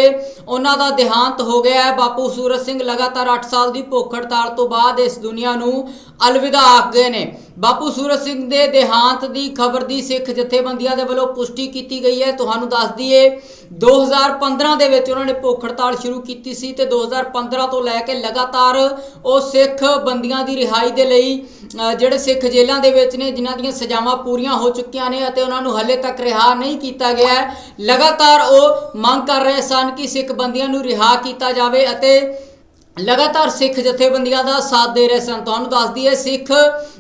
ਉਹਨਾਂ ਦਾ ਦੇਹਾਂਤ ਹੋ ਗਿਆ ਹੈ। ਬਾਪੂ ਸੂਰਜ ਸਿੰਘ ਲਗਾਤਾਰ 8 ਸਾਲ ਦੀ ਭੁੱਖ ਹੜਤਾਲ ਤੋਂ ਬਾਅਦ ਇਸ ਦੁਨੀਆ ਨੂੰ ਅਲਵਿਦਾ ਆਖ ਗਏ ਨੇ। ਬਾਪੂ ਸੂਰਜ ਸਿੰਘ ਦੇ ਦੇਹਾਂਤ ਦੀ ਖਬਰ ਦੀ ਸਿੱਖ ਜਥੇਬੰਦੀਆਂ ਦੇ ਵੱਲੋਂ ਪੁਸ਼ਟੀ ਕੀਤੀ ਗਈ ਹੈ। ਤੁਹਾਨੂੰ ਦੱਸ ਦਈਏ 2015 ਦੇ ਵਿੱਚ ਉਹਨਾਂ ਨੇ ਭੁੱਖ ਹੜਤਾਲ ਸ਼ੁਰੂ ਕੀਤੀ ਸੀ ਤੇ 2015 ਤੋਂ ਲੈ ਕੇ ਲਗਾਤਾਰ ਉਹ ਸਿੱਖ ਬੰਦੀਆਂ ਦੀ ਰਿਹਾਈ ਦੇ ਲਈ ਜਿਹੜੇ ਸਿੱਖ ਜੇਲ੍ਹਾਂ ਦੇ ਵਿੱਚ ਨੇ, ਜਿਨ੍ਹਾਂ ਦੀਆਂ ਸਜ਼ਾਵਾਂ ਪੂਰੀਆਂ ਹੋ ਚੁੱਕੀਆਂ ਨੇ ਅਤੇ ਉਹਨਾਂ ਨੂੰ ਹਲੇ ਤੱਕ ਰਿਹਾ ਨਹੀਂ ਕੀਤਾ ਗਿਆ ਲਗਾਤਾਰ ਉਹ ਮੰਗ ਕਰ ਰਹੇ ਸਨ ਕਿ ਸਿੱਖ ਬੰਦੀਆਂ ਨੂੰ ਰਿਹਾ ਕੀਤਾ ਜਾਵੇ ਅਤੇ ਲਗਾਤਾਰ ਸਿੱਖ ਜਥੇਬੰਦੀਆਂ ਦਾ ਸਾਥ ਦੇ ਰਹੇ ਸਨ। ਤੁਹਾਨੂੰ ਦੱਸ ਦਈਏ ਸਿੱਖ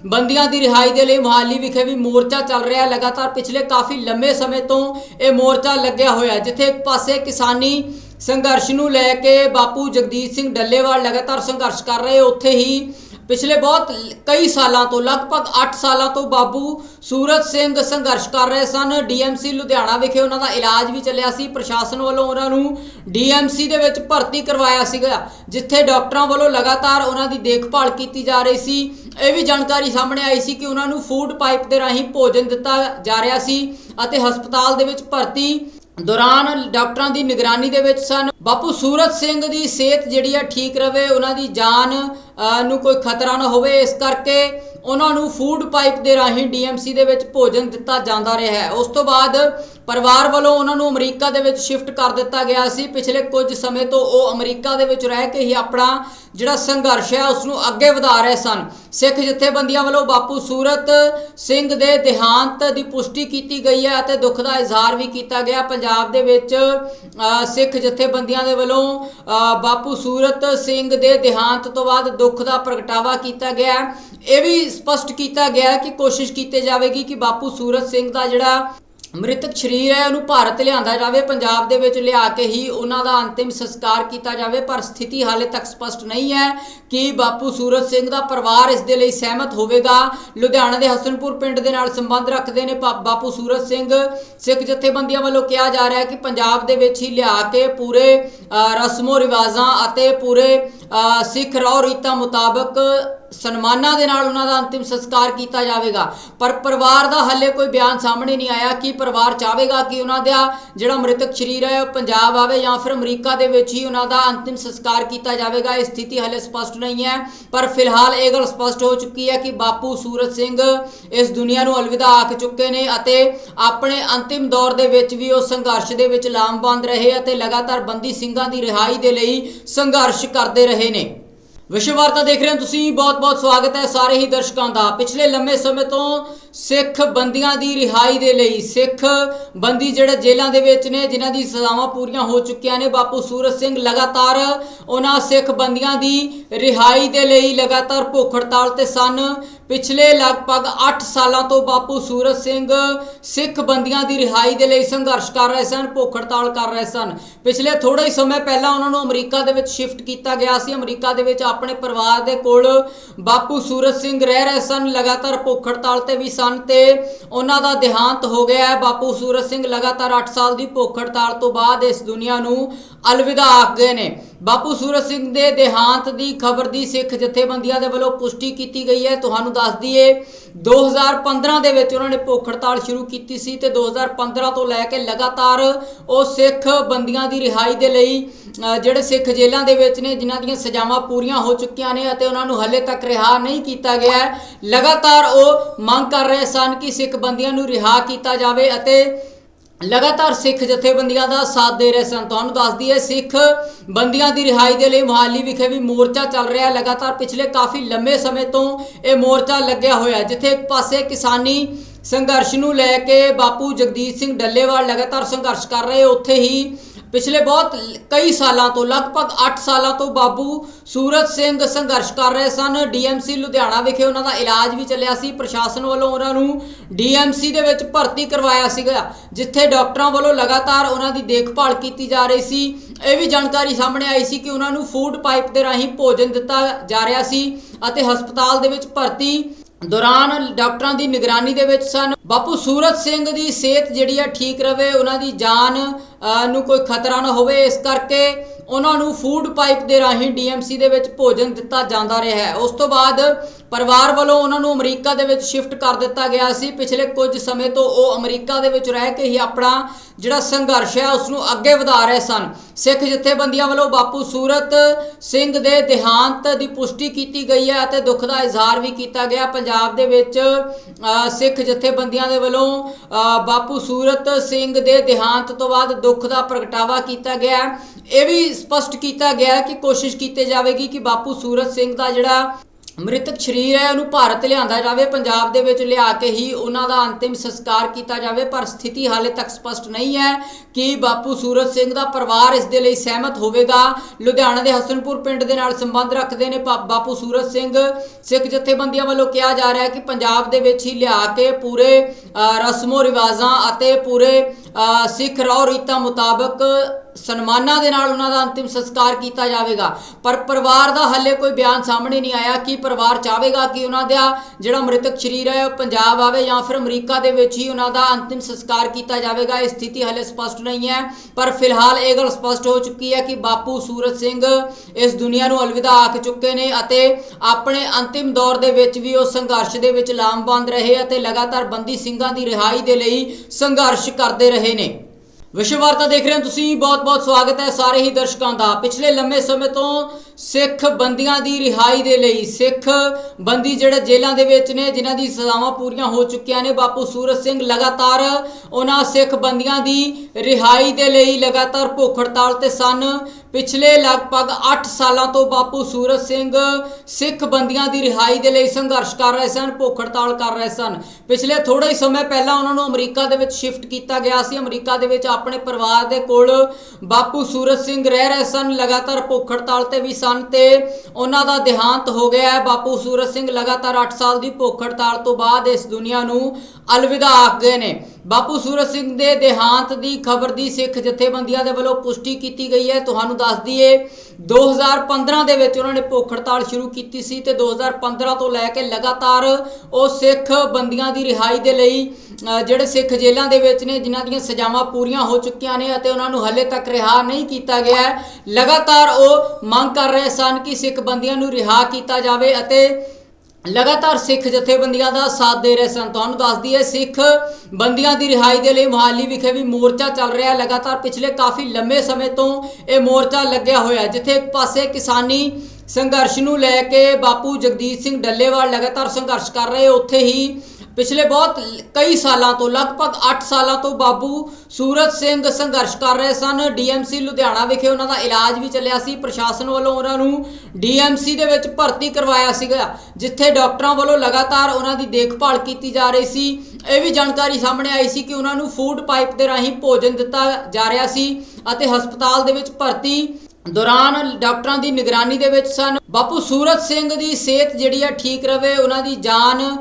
ਬੰਦੀਆਂ ਦੀ ਰਿਹਾਈ ਦੇ ਲਈ ਮੋਹਾਲੀ ਵਿਖੇ ਵੀ ਮੋਰਚਾ ਚੱਲ ਰਿਹਾ ਹੈ। ਲਗਾਤਾਰ ਪਿਛਲੇ ਕਾਫੀ ਲੰਮੇ ਸਮੇਂ ਤੋਂ ਇਹ ਮੋਰਚਾ ਲੱਗਿਆ ਹੋਇਆ ਜਿੱਥੇ ਇੱਕ ਪਾਸੇ ਕਿਸਾਨੀ ਸੰਘਰਸ਼ ਨੂੰ ਲੈ ਕੇ ਬਾਪੂ ਜਗਦੀਸ਼ ਸਿੰਘ ਡੱਲੇਵਾਲ ਲਗਾਤਾਰ ਸੰਘਰਸ਼ ਕਰ ਰਹੇ, ਉੱਥੇ ਹੀ ਪਿਛਲੇ ਬਹੁਤ ਕਈ ਸਾਲਾਂ ਤੋਂ, ਲਗਭਗ 8 ਸਾਲਾਂ ਤੋਂ ਬਾਬੂ ਸੂਰਜ ਸਿੰਘ ਸੰਘਰਸ਼ ਕਰ ਰਹੇ ਸਨ। ਡੀਐਮਸੀ ਲੁਧਿਆਣਾ ਵਿਖੇ ਉਹਨਾਂ ਦਾ ਇਲਾਜ ਵੀ ਚੱਲਿਆ ਸੀ। ਪ੍ਰਸ਼ਾਸਨ ਵੱਲੋਂ ਉਹਨਾਂ ਨੂੰ ਡੀਐਮਸੀ ਦੇ ਵਿੱਚ ਭਰਤੀ ਕਰਵਾਇਆ ਸੀਗਾ, ਜਿੱਥੇ ਡਾਕਟਰਾਂ ਵੱਲੋਂ ਲਗਾਤਾਰ ਉਹਨਾਂ ਦੀ ਦੇਖਭਾਲ ਕੀਤੀ ਜਾ ਰਹੀ ਸੀ। ਇਹ ਵੀ ਜਾਣਕਾਰੀ ਸਾਹਮਣੇ ਆਈ ਸੀ ਕਿ ਉਹਨਾਂ ਨੂੰ ਫੂਡ ਪਾਈਪ ਦੇ ਰਾਹੀਂ ਭੋਜਨ ਦਿੱਤਾ ਜਾ ਰਿਹਾ ਸੀ ਅਤੇ ਹਸਪਤਾਲ ਦੇ ਵਿੱਚ ਭਰਤੀ ਦੌਰਾਨ ਡਾਕਟਰਾਂ ਦੀ ਨਿਗਰਾਨੀ ਦੇ ਵਿੱਚ ਸਨ। ਬਾਪੂ ਸੂਰਜ ਸਿੰਘ ਦੀ ਸਿਹਤ ਜਿਹੜੀ ਆ ਠੀਕ ਰਵੇ, ਉਹਨਾਂ ਦੀ ਜਾਨ ਨੂੰ ਕੋਈ ਖਤਰਾ ਨਾ ਹੋਵੇ, ਇਸ ਕਰਕੇ ਉਹਨਾਂ ਨੂੰ ਫੂਡ ਪਾਈਪ ਦੇ ਰਾਹੀਂ ਡੀਐਮਸੀ ਦੇ ਵਿੱਚ ਭੋਜਨ ਦਿੱਤਾ ਜਾਂਦਾ ਰਿਹਾ ਹੈ। ਉਸ ਤੋਂ ਬਾਅਦ ਪਰਿਵਾਰ ਵੱਲੋਂ ਉਹਨਾਂ ਨੂੰ ਅਮਰੀਕਾ ਦੇ ਵਿੱਚ ਸ਼ਿਫਟ ਕਰ ਦਿੱਤਾ ਗਿਆ ਸੀ। ਪਿਛਲੇ ਕੁਝ ਸਮੇਂ ਤੋਂ ਉਹ ਅਮਰੀਕਾ ਦੇ ਵਿੱਚ ਰਹਿ ਕੇ ਹੀ ਆਪਣਾ ਜਿਹੜਾ ਸੰਘਰਸ਼ ਹੈ ਉਸ ਨੂੰ ਅੱਗੇ ਵਧਾ ਰਹੇ ਸਨ। ਸਿੱਖ ਜਥੇਬੰਦੀਆਂ ਵੱਲੋਂ ਬਾਪੂ ਸੂਰਤ ਸਿੰਘ ਦੇ ਦੇਹਾਂਤ ਦੀ ਪੁਸ਼ਟੀ ਕੀਤੀ ਗਈ ਹੈ ਅਤੇ ਦੁੱਖ ਦਾ ਇਜ਼ਹਾਰ ਵੀ ਕੀਤਾ ਗਿਆ। ਪੰਜਾਬ ਦੇ ਵਿੱਚ ਸਿੱਖ ਜਥੇਬੰਦੀਆਂ ਦੇ ਵੱਲੋਂ ਬਾਪੂ ਸੂਰਤ ਸਿੰਘ ਦੇ ਦੇਹਾਂਤ ਤੋਂ ਬਾਅਦ ਦੁੱਖ ਦਾ ਪ੍ਰਗਟਾਵਾ ਕੀਤਾ ਗਿਆ ਇਹ ਵੀ ਸਪਸ਼ਟ ਕੀਤਾ ਗਿਆ ਕਿ ਕੋਸ਼ਿਸ਼ ਕੀਤੀ ਜਾਵੇਗੀ ਕਿ ਬਾਪੂ ਸੂਰਤ ਸਿੰਘ ਦਾ ਜਿਹੜਾ ਮ੍ਰਿਤਕ ਸ਼ਰੀਰ ਹੈ ਉਹਨੂੰ ਭਾਰਤ ਲਿਆਂਦਾ ਜਾਵੇ, ਪੰਜਾਬ ਦੇ ਵਿੱਚ ਲਿਆ ਕੇ ਹੀ ਉਹਨਾਂ ਦਾ ਅੰਤਿਮ ਸੰਸਕਾਰ ਕੀਤਾ ਜਾਵੇ, ਪਰ ਸਥਿਤੀ ਹਾਲੇ ਤੱਕ ਸਪਸ਼ਟ ਨਹੀਂ ਹੈ ਕਿ ਬਾਪੂ ਸੂਰਜ ਸਿੰਘ ਦਾ ਪਰਿਵਾਰ ਇਸ ਦੇ ਲਈ ਸਹਿਮਤ ਹੋਵੇਗਾ। ਲੁਧਿਆਣਾ ਦੇ ਹਸਨਪੁਰ ਪਿੰਡ ਦੇ ਨਾਲ ਸੰਬੰਧ ਰੱਖਦੇ ਨੇ ਬਾ- ਬਾਪੂ ਸੂਰਜ ਸਿੰਘ। ਸਿੱਖ ਜਥੇਬੰਦੀਆਂ ਵੱਲੋਂ ਕਿਹਾ ਜਾ ਰਿਹਾ ਹੈ ਕਿ ਪੰਜਾਬ ਦੇ ਵਿੱਚ ਹੀ ਲਿਆ ਕੇ ਪੂਰੇ ਰਸਮੋ ਰਿਵਾਜ਼ਾਂ ਅਤੇ ਪੂਰੇ ਸਿੱਖ ਰੌ ਰੀਤਾਂ ਮੁਤਾਬਕ ਸਨਮਾਨਾਂ ਦੇ ਨਾਲ ਉਹਨਾਂ ਦਾ ਅੰਤਿਮ ਸੰਸਕਾਰ ਕੀਤਾ ਜਾਵੇਗਾ। ਪਰ ਪਰਿਵਾਰ ਦਾ ਹੱਲੇ ਕੋਈ ਬਿਆਨ ਸਾਹਮਣੇ ਨਹੀਂ ਆਇਆ। ਕਿ ਪਰਿਵਾਰ ਚਾਹੇਗਾ ਕਿ ਉਹਨਾਂ ਦਾ ਜਿਹੜਾ ਮ੍ਰਿਤਕ ਸ਼ਰੀਰ ਹੈ ਉਹ ਪੰਜਾਬ ਆਵੇ ਜਾਂ ਫਿਰ ਅਮਰੀਕਾ ਦੇ ਵਿੱਚ ਹੀ ਉਹਨਾਂ ਦਾ ਅੰਤਿਮ ਸੰਸਕਾਰ ਕੀਤਾ ਜਾਵੇਗਾ? ਇਹ ਸਥਿਤੀ ਹੱਲੇ ਸਪਸ਼ਟ ਨਹੀਂ ਹੈ। ਪਰ ਫਿਲਹਾਲ ਇਹ ਗੱਲ ਸਪਸ਼ਟ ਹੋ ਚੁੱਕੀ ਹੈ ਕਿ ਬਾਪੂ ਸੂਰਜ ਸਿੰਘ ਇਸ ਦੁਨੀਆ ਨੂੰ ਅਲਵਿਦਾ ਆਖ ਚੁੱਕੇ ਨੇ ਅਤੇ ਆਪਣੇ ਅੰਤਿਮ ਦੌਰ ਦੇ ਵਿੱਚ ਵੀ ਉਹ ਸੰਘਰਸ਼ ਦੇ ਵਿੱਚ ਲਾਮਬੰਦ ਰਹੇ ਅਤੇ ਲਗਾਤਾਰ ਬੰਦੀ ਸਿੰਘਾਂ ਦੀ ਰਿਹਾਈ ਦੇ ਲਈ ਸੰਘਰਸ਼ ਕਰਦੇ ਰਹੇ ਨੇ। ਵਿਸ਼ਵ ਵਾਰਤਾ ਦੇਖ ਰਹੇ ਹੋ ਤੁਸੀਂ, ਬਹੁਤ-ਬਹੁਤ ਸਵਾਗਤ ਹੈ ਸਾਰੇ ਹੀ ਦਰਸ਼ਕਾਂ ਦਾ। ਪਿਛਲੇ ਲੰਮੇ ਸਮੇਂ ਤੋਂ ਸਿੱਖ ਬੰਦੀਆਂ ਦੀ ਰਿਹਾਈ ਦੇ ਲਈ, ਸਿੱਖ ਬੰਦੀ ਜਿਹੜੇ ਜੇਲ੍ਹਾਂ ਦੇ ਵਿੱਚ ਨੇ, ਜਿਨ੍ਹਾਂ ਦੀ ਸਜ਼ਾਵਾਂ ਪੂਰੀਆਂ ਹੋ ਚੁੱਕੀਆਂ ਨੇ, ਬਾਪੂ ਸੂਰਜ ਸਿੰਘ ਲਗਾਤਾਰ ਉਹਨਾਂ ਸਿੱਖ ਬੰਦੀਆਂ ਦੀ ਰਿਹਾਈ ਦੇ ਲਈ ਲਗਾਤਾਰ ਭੁੱਖ ਹੜਤਾਲ ਤੇ ਸਨ। ਪਿਛਲੇ ਲਗਭਗ 8 ਸਾਲਾਂ ਤੋਂ ਬਾਪੂ ਸੂਰਜ ਸਿੰਘ ਸਿੱਖ ਬੰਦੀਆਂ ਦੀ ਰਿਹਾਈ ਦੇ ਲਈ ਸੰਘਰਸ਼ ਕਰ ਰਹੇ ਸਨ ਭੁੱਖ ਹੜਤਾਲ ਕਰ ਰਹੇ ਸਨ। ਪਿਛਲੇ ਥੋੜੇ ਹੀ ਸਮੇਂ ਪਹਿਲਾਂ ਉਹਨਾਂ ਨੂੰ ਅਮਰੀਕਾ ਦੇ ਵਿੱਚ ਸ਼ਿਫਟ ਕੀਤਾ ਗਿਆ ਸੀ। ਅਮਰੀਕਾ ਦੇ ਵਿੱਚ ਆਪਣੇ ਪਰਿਵਾਰ ਦੇ ਕੋਲ ਬਾਪੂ ਸੂਰਜ ਸਿੰਘ ਰਹਿ ਰਹੇ ਸਨ। ਲਗਾਤਾਰ ਭੁੱਖ ਹੜਤਾਲ ਤੇ ਵੀ ਸਨ ਤੇ ਉਹਨਾਂ ਦਾ ਦੇਹਾਂਤ ਹੋ ਗਿਆ ਹੈ। ਬਾਪੂ ਸੂਰਜ ਸਿੰਘ ਲਗਾਤਾਰ 8 ਸਾਲ ਦੀ ਭੁੱਖ ਹੜਤਾਲ ਤੋਂ ਬਾਅਦ ਇਸ ਦੁਨੀਆ ਨੂੰ ਅਲਵਿਦਾ ਆਖ ਗਏ ਨੇ। ਬਾਪੂ ਸੂਰਜ ਸਿੰਘ ਦੇ ਦੇਹਾਂਤ ਦੀ ਖਬਰ ਦੀ ਸਿੱਖ ਜਥੇਬੰਦੀਆਂ ਦੇ ਵੱਲੋਂ ਪੁਸ਼ਟੀ ਕੀਤੀ ਗਈ ਹੈ। ਤੁਹਾਨੂੰ ਦੱਸ ਦਈਏ 2015 ਦੇ ਵਿੱਚ ਉਹਨਾਂ ਨੇ ਭੁੱਖ ਹੜਤਾਲ ਸ਼ੁਰੂ ਕੀਤੀ ਸੀ ਤੇ 2015 ਤੋਂ ਲੈ ਕੇ ਲਗਾਤਾਰ ਉਹ ਸਿੱਖ ਬੰਦੀਆਂ ਦੀ ਰਿਹਾਈ ਦੇ ਲਈ ਜਿਹੜੇ ਸਿੱਖ ਜੇਲ੍ਹਾਂ ਦੇ ਵਿੱਚ ਨੇ, ਜਿਨ੍ਹਾਂ ਦੀਆਂ ਸਜ਼ਾਵਾਂ ਪੂਰੀਆਂ ਹੋ ਚੁੱਕੀਆਂ ਨੇ ਅਤੇ ਉਹਨਾਂ ਨੂੰ ਹਲੇ ਤੱਕ ਰਿਹਾ ਨਹੀਂ ਕੀਤਾ ਗਿਆ ਲਗਾਤਾਰ ਉਹ ਮੰਗ ਕਰ ਰਹੇ ਸਨ ਕਿ ਸਿੱਖ ਬੰਦੀਆਂ ਨੂੰ ਰਿਹਾ ਕੀਤਾ ਜਾਵੇ ਅਤੇ ਲਗਾਤਾਰ ਸਿੱਖ ਜਥੇਬੰਦੀਆਂ ਦਾ ਸਾਥ ਦੇ ਰਹੇ ਸਨ। ਤੁਹਾਨੂੰ ਦੱਸਦੀ ਹੈ ਸਿੱਖ ਬੰਦੀਆਂ ਦੀ ਰਿਹਾਈ ਦੇ ਲਈ ਮੁਹਾਲੀ ਵਿਖੇ ਵੀ ਮੋਰਚਾ ਚੱਲ ਰਿਹਾ ਹੈ। ਲਗਾਤਾਰ ਪਿਛਲੇ ਕਾਫੀ ਲੰਮੇ ਸਮੇਂ ਤੋਂ ਇਹ ਮੋਰਚਾ ਲੱਗਿਆ ਹੋਇਆ ਜਿੱਥੇ ਇੱਕ ਪਾਸੇ ਕਿਸਾਨੀ ਸੰਘਰਸ਼ ਨੂੰ ਲੈ ਕੇ ਬਾਪੂ ਜਗਦੀਸ਼ ਸਿੰਘ ਡੱਲੇਵਾਲ ਲਗਾਤਾਰ ਸੰਘਰਸ਼ ਕਰ ਰਹੇ, ਉੱਥੇ ਹੀ ਪਿਛਲੇ ਬਹੁਤ ਕਈ ਸਾਲਾਂ ਤੋਂ, ਲਗਭਗ 8 ਸਾਲਾਂ ਤੋਂ ਬਾਬੂ ਸੂਰਜ ਸਿੰਘ ਸੰਘਰਸ਼ ਕਰ ਰਹੇ ਸਨ। ਡੀਐਮਸੀ ਲੁਧਿਆਣਾ ਵਿਖੇ ਉਹਨਾਂ ਦਾ ਇਲਾਜ ਵੀ ਚੱਲਿਆ ਸੀ। ਪ੍ਰਸ਼ਾਸਨ ਵੱਲੋਂ ਉਹਨਾਂ ਨੂੰ ਡੀਐਮਸੀ ਦੇ ਵਿੱਚ ਭਰਤੀ ਕਰਵਾਇਆ ਸੀਗਾ, ਜਿੱਥੇ ਡਾਕਟਰਾਂ ਵੱਲੋਂ ਲਗਾਤਾਰ ਉਹਨਾਂ ਦੀ ਦੇਖਭਾਲ ਕੀਤੀ ਜਾ ਰਹੀ ਸੀ। ਇਹ ਵੀ ਜਾਣਕਾਰੀ ਸਾਹਮਣੇ ਆਈ ਸੀ ਕਿ ਉਹਨਾਂ ਨੂੰ ਫੂਡ ਪਾਈਪ ਦੇ ਰਾਹੀਂ ਭੋਜਨ ਦਿੱਤਾ ਜਾ ਰਿਹਾ ਸੀ ਅਤੇ ਹਸਪਤਾਲ ਦੇ ਵਿੱਚ ਭਰਤੀ ਦੌਰਾਨ ਡਾਕਟਰਾਂ ਦੀ ਨਿਗਰਾਨੀ ਦੇ ਵਿੱਚ ਸਨ। ਬਾਪੂ ਸੂਰਤ ਸਿੰਘ ਦੀ ਸਿਹਤ ਜਿਹੜੀ ਆ ਠੀਕ ਰਵੇ, ਉਹਨਾਂ ਦੀ ਜਾਨ ਨੂੰ ਕੋਈ ਖਤਰਾ ਨਾ ਹੋਵੇ, ਇਸ ਕਰਕੇ ਉਹਨਾਂ ਨੂੰ ਫੂਡ ਪਾਈਪ ਦੇ ਰਾਹੀਂ ਡੀਐਮਸੀ ਦੇ ਵਿੱਚ ਭੋਜਨ ਦਿੱਤਾ ਜਾਂਦਾ ਰਿਹਾ ਹੈ। ਉਸ ਤੋਂ ਬਾਅਦ ਪਰਿਵਾਰ ਵੱਲੋਂ ਉਹਨਾਂ ਨੂੰ ਅਮਰੀਕਾ ਦੇ ਵਿੱਚ ਸ਼ਿਫਟ ਕਰ ਦਿੱਤਾ ਗਿਆ ਸੀ। ਪਿਛਲੇ ਕੁਝ ਸਮੇਂ ਤੋਂ ਉਹ ਅਮਰੀਕਾ ਦੇ ਵਿੱਚ ਰਹਿ ਕੇ ਹੀ ਆਪਣਾ ਜਿਹੜਾ ਸੰਘਰਸ਼ ਹੈ ਉਸ ਨੂੰ ਅੱਗੇ ਵਧਾ ਰਹੇ ਸਨ। ਸਿੱਖ ਜਥੇਬੰਦੀਆਂ ਵੱਲੋਂ ਬਾਪੂ ਸੂਰਤ ਸਿੰਘ ਦੇ ਦੇਹਾਂਤ ਦੀ ਪੁਸ਼ਟੀ ਕੀਤੀ ਗਈ ਹੈ ਅਤੇ ਦੁੱਖ ਦਾ ਇਜ਼ਹਾਰ ਵੀ ਕੀਤਾ ਗਿਆ। ਪੰਜਾਬ ਦੇ ਵਿੱਚ ਸਿੱਖ ਜਥੇਬੰਦੀਆਂ ਦੇ ਵੱਲੋਂ ਬਾਪੂ ਸੂਰਤ ਸਿੰਘ ਦੇ ਦੇਹਾਂਤ ਤੋਂ ਬਾਅਦ ਦੁੱਖ ਦਾ ਪ੍ਰਗਟਾਵਾ ਕੀਤਾ ਗਿਆ। ਇਹ ਵੀ ਸਪਸ਼ਟ ਕੀਤਾ ਗਿਆ ਕਿ ਕੋਸ਼ਿਸ਼ ਕੀਤੀ ਜਾਵੇਗੀ ਕਿ ਬਾਪੂ ਸੂਰਤ ਸਿੰਘ ਦਾ ਜਿਹੜਾ ਮ੍ਰਿਤਕ ਸ਼ਰੀਰ ਹੈ, ਉਹਨੂੰ ਭਾਰਤ ਲਿਆਂਦਾ ਜਾਵੇ, ਪੰਜਾਬ ਦੇ ਵਿੱਚ ਲਿਆ ਕੇ ਹੀ ਉਹਨਾਂ ਦਾ ਅੰਤਿਮ ਸੰਸਕਾਰ ਕੀਤਾ ਜਾਵੇ, ਪਰ ਸਥਿਤੀ ਹਾਲੇ ਤੱਕ ਸਪਸ਼ਟ ਨਹੀਂ ਹੈ ਕਿ ਬਾਪੂ ਸੂਰਤ ਸਿੰਘ ਦਾ ਪਰਿਵਾਰ ਇਸ ਦੇ ਲਈ ਸਹਿਮਤ ਹੋਵੇਗਾ। ਲੁਧਿਆਣਾ ਦੇ ਹਸਨਪੁਰ ਪਿੰਡ ਦੇ ਨਾਲ ਸੰਬੰਧ ਰੱਖਦੇ ਨੇ ਬਾ- ਬਾਪੂ ਸੂਰਤ ਸਿੰਘ। ਸਿੱਖ ਜਥੇਬੰਦੀਆਂ ਵੱਲੋਂ ਕਿਹਾ ਜਾ ਰਿਹਾ ਹੈ ਕਿ ਪੰਜਾਬ ਦੇ ਵਿੱਚ ਹੀ ਲਿਆ ਕੇ ਪੂਰੇ ਰਸਮੋ ਰਿਵਾਜ਼ਾਂ ਅਤੇ ਪੂਰੇ ਸਿੱਖ ਰੌ ਰੀਤਾਂ ਮੁਤਾਬਕ ਸਨਮਾਨਾਂ ਦੇ ਨਾਲ ਉਹਨਾਂ ਦਾ ਅੰਤਿਮ ਸੰਸਕਾਰ ਕੀਤਾ ਜਾਵੇਗਾ। ਪਰ ਪਰਿਵਾਰ ਦਾ ਹੱਲੇ ਕੋਈ ਬਿਆਨ ਸਾਹਮਣੇ ਨਹੀਂ ਆਇਆ ਕਿ ਪਰਿਵਾਰ ਚਾਹੇਗਾ ਕਿ ਉਹਨਾਂ ਦਾ ਜਿਹੜਾ ਮ੍ਰਿਤਕ ਸ਼ਰੀਰ ਹੈ ਉਹ ਪੰਜਾਬ ਆਵੇ ਜਾਂ ਫਿਰ ਅਮਰੀਕਾ ਦੇ ਵਿੱਚ ਹੀ ਉਹਨਾਂ ਦਾ ਅੰਤਿਮ ਸੰਸਕਾਰ ਕੀਤਾ ਜਾਵੇਗਾ। ਇਹ ਸਥਿਤੀ ਹੱਲੇ ਸਪਸ਼ਟ ਨਹੀਂ ਹੈ, ਪਰ ਫਿਲਹਾਲ ਇਹ ਗੱਲ ਸਪਸ਼ਟ ਹੋ ਚੁੱਕੀ ਹੈ ਕਿ ਬਾਪੂ ਸੂਰਤ ਸਿੰਘ ਇਸ ਦੁਨੀਆ ਨੂੰ ਅਲਵਿਦਾ ਆਖ ਚੁੱਕੇ ਨੇ ਅਤੇ ਆਪਣੇ ਅੰਤਿਮ ਦੌਰ ਦੇ ਵਿੱਚ ਵੀ ਉਹ ਸੰਘਰਸ਼ ਦੇ ਵਿੱਚ ਲਾਮਬੰਦ ਰਹੇ ਅਤੇ ਲਗਾਤਾਰ ਬੰਦੀ ਸਿੰਘਾਂ ਦੀ ਰਿਹਾਈ ਦੇ ਲਈ ਸੰਘਰਸ਼ ਕਰਦੇ ਰਹੇ। ਨੇ। ਵਿਸ਼ਵ ਵਾਰਤਾ ਦੇਖ ਰਹੇ ਹੋ ਤੁਸੀਂ, ਬਹੁਤ-ਬਹੁਤ ਸਵਾਗਤ ਹੈ ਸਾਰੇ ਹੀ ਦਰਸ਼ਕਾਂ ਦਾ। ਪਿਛਲੇ ਲੰਮੇ ਸਮੇਂ ਤੋਂ ਸਿੱਖ ਬੰਦੀਆਂ ਦੀ ਰਿਹਾਈ ਦੇ ਲਈ। ਸਿੱਖ ਬੰਦੀ ਜਿਹੜੇ ਜੇਲ੍ਹਾਂ ਦੇ ਵਿੱਚ ਨੇ, ਜਿਨ੍ਹਾਂ ਦੀ ਸਜ਼ਾਵਾਂ ਪੂਰੀਆਂ ਹੋ ਚੁੱਕੀਆਂ ਨੇ, ਬਾਪੂ ਸੂਰਤ ਸਿੰਘ ਲਗਾਤਾਰ ਉਹਨਾਂ ਸਿੱਖ ਬੰਦੀਆਂ ਦੀ ਰਿਹਾਈ ਦੇ ਲਈ ਲਗਾਤਾਰ ਭੁੱਖ ਹੜਤਾਲ ਤੇ ਸਨ। ਪਿਛਲੇ ਲਗਭਗ 8 ਸਾਲਾਂ ਤੋਂ ਬਾਪੂ ਸੂਰਤ ਸਿੰਘ ਸਿੱਖ ਬੰਦੀਆਂ ਦੀ ਰਿਹਾਈ ਦੇ ਲਈ ਸੰਘਰਸ਼ ਕਰ ਰਹੇ ਸਨ ਭੁੱਖ ਹੜਤਾਲ ਕਰ ਰਹੇ ਸਨ। ਪਿਛਲੇ ਥੋੜੇ ਹੀ ਸਮੇਂ ਪਹਿਲਾਂ ਉਹਨਾਂ ਨੂੰ ਅਮਰੀਕਾ ਦੇ ਵਿੱਚ ਸ਼ਿਫਟ ਕੀਤਾ ਗਿਆ ਸੀ। ਅਮਰੀਕਾ ਦੇ ਵਿੱਚ ਆਪਣੇ ਪਰਿਵਾਰ ਦੇ ਕੋਲ ਬਾਪੂ ਸੂਰਤ ਸਿੰਘ ਰਹਿ ਰਹੇ ਸਨ। ਲਗਾਤਾਰ ਭੁੱਖ ਹੜਤਾਲ ਤੇ ਵੀ ਸਨ ਤੇ ਉਹਨਾਂ ਦਾ ਦੇਹਾਂਤ ਹੋ ਗਿਆ ਹੈ। ਬਾਪੂ ਸੂਰਤ ਸਿੰਘ ਲਗਾਤਾਰ 8 ਸਾਲ ਦੀ ਭੁੱਖ ਹੜਤਾਲ ਤੋਂ ਬਾਅਦ ਇਸ ਦੁਨੀਆ ਨੂੰ ਅਲਵਿਦਾ ਆਖ ਗਏ ਨੇ। ਬਾਪੂ ਸੂਰਤ ਸਿੰਘ ਦੇ ਦੇਹਾਂਤ ਦੀ ਖਬਰ ਦੀ ਸਿੱਖ ਜਥੇਬੰਦੀਆਂ ਦੇ ਵੱਲੋਂ ਪੁਸ਼ਟੀ ਕੀਤੀ ਗਈ ਹੈ। ਤੁਹਾਨੂੰ ਦੱਸ ਦਈਏ 2015 ਦੇ ਵਿੱਚ ਉਹਨਾਂ ਨੇ ਭੁੱਖ ਹੜਤਾਲ ਸ਼ੁਰੂ ਕੀਤੀ ਸੀ ਤੇ 2015 ਤੋਂ ਲੈ ਕੇ ਲਗਾਤਾਰ ਉਹ ਸਿੱਖ ਬੰਦੀਆਂ ਦੀ ਰਿਹਾਈ ਦੇ ਲਈ ਜਿਹੜੇ ਸਿੱਖ ਜੇਲ੍ਹਾਂ ਦੇ ਵਿੱਚ ਨੇ, ਜਿਨ੍ਹਾਂ ਦੀਆਂ ਸਜ਼ਾਵਾਂ ਪੂਰੀਆਂ ਹੋ ਚੁੱਕੀਆਂ ਨੇ ਅਤੇ ਉਹਨਾਂ ਨੂੰ ਹੱਲੇ ਤੱਕ ਰਿਹਾ ਨਹੀਂ ਕੀਤਾ ਗਿਆ ਲਗਾਤਾਰ ਉਹ ਮੰਗ ਕਰ ਰਹੇ ਸਨ ਕਿ ਸਿੱਖ ਬੰਦੀਆਂ ਨੂੰ ਰਿਹਾ ਕੀਤਾ ਜਾਵੇ ਅਤੇ ਲਗਾਤਾਰ ਸਿੱਖ ਜਥੇਬੰਦੀਆਂ ਦਾ ਸਾਥ ਦੇ ਰਹੇ ਸਨ। ਤੁਹਾਨੂੰ ਦੱਸ ਦਈਏ ਸਿੱਖ ਬੰਦੀਆਂ ਦੀ ਰਿਹਾਈ ਦੇ ਲਈ ਮੁਹਾਲੀ ਵਿਖੇ ਵੀ ਮੋਰਚਾ ਚੱਲ ਰਿਹਾ ਹੈ। ਲਗਾਤਾਰ ਪਿਛਲੇ ਕਾਫੀ ਲੰਮੇ ਸਮੇਂ ਤੋਂ ਇਹ ਮੋਰਚਾ ਲੱਗਿਆ ਹੋਇਆ ਜਿੱਥੇ ਇੱਕ ਪਾਸੇ ਕਿਸਾਨੀ ਸੰਘਰਸ਼ ਨੂੰ ਲੈ ਕੇ ਬਾਪੂ ਜਗਦੀਸ਼ ਸਿੰਘ ਡੱਲੇਵਾਲ ਲਗਾਤਾਰ ਸੰਘਰਸ਼ ਕਰ ਰਹੇ, ਉੱਥੇ ਹੀ ਪਿਛਲੇ ਬਹੁਤ ਕਈ ਸਾਲਾਂ ਤੋਂ, ਲਗਭਗ 8 ਸਾਲਾਂ ਤੋਂ ਬਾਬੂ ਸੂਰਜ ਸਿੰਘ ਸੰਘਰਸ਼ ਕਰ ਰਹੇ ਸਨ। ਡੀਐਮਸੀ ਲੁਧਿਆਣਾ ਵਿਖੇ ਉਹਨਾਂ ਦਾ ਇਲਾਜ ਵੀ ਚੱਲਿਆ ਸੀ। ਪ੍ਰਸ਼ਾਸਨ ਵੱਲੋਂ ਉਹਨਾਂ ਨੂੰ ਡੀਐਮਸੀ ਦੇ ਵਿੱਚ ਭਰਤੀ ਕਰਵਾਇਆ ਸੀਗਾ, ਜਿੱਥੇ ਡਾਕਟਰਾਂ ਵੱਲੋਂ ਲਗਾਤਾਰ ਉਹਨਾਂ ਦੀ ਦੇਖਭਾਲ ਕੀਤੀ ਜਾ ਰਹੀ ਸੀ। ਇਹ ਵੀ ਜਾਣਕਾਰੀ ਸਾਹਮਣੇ ਆਈ ਸੀ ਕਿ ਉਹਨਾਂ ਨੂੰ ਫੂਡ ਪਾਈਪ ਦੇ ਰਾਹੀਂ ਭੋਜਨ ਦਿੱਤਾ ਜਾ ਰਿਹਾ ਸੀ ਅਤੇ ਹਸਪਤਾਲ ਦੇ ਵਿੱਚ ਭਰਤੀ ਦੌਰਾਨ ਡਾਕਟਰਾਂ ਦੀ ਨਿਗਰਾਨੀ ਦੇ ਵਿੱਚ ਸਨ। ਬਾਪੂ ਸੂਰਤ ਸਿੰਘ ਦੀ ਸਿਹਤ ਜਿਹੜੀ ਆ ਠੀਕ ਰਵੇ, ਉਹਨਾਂ ਦੀ ਜਾਨ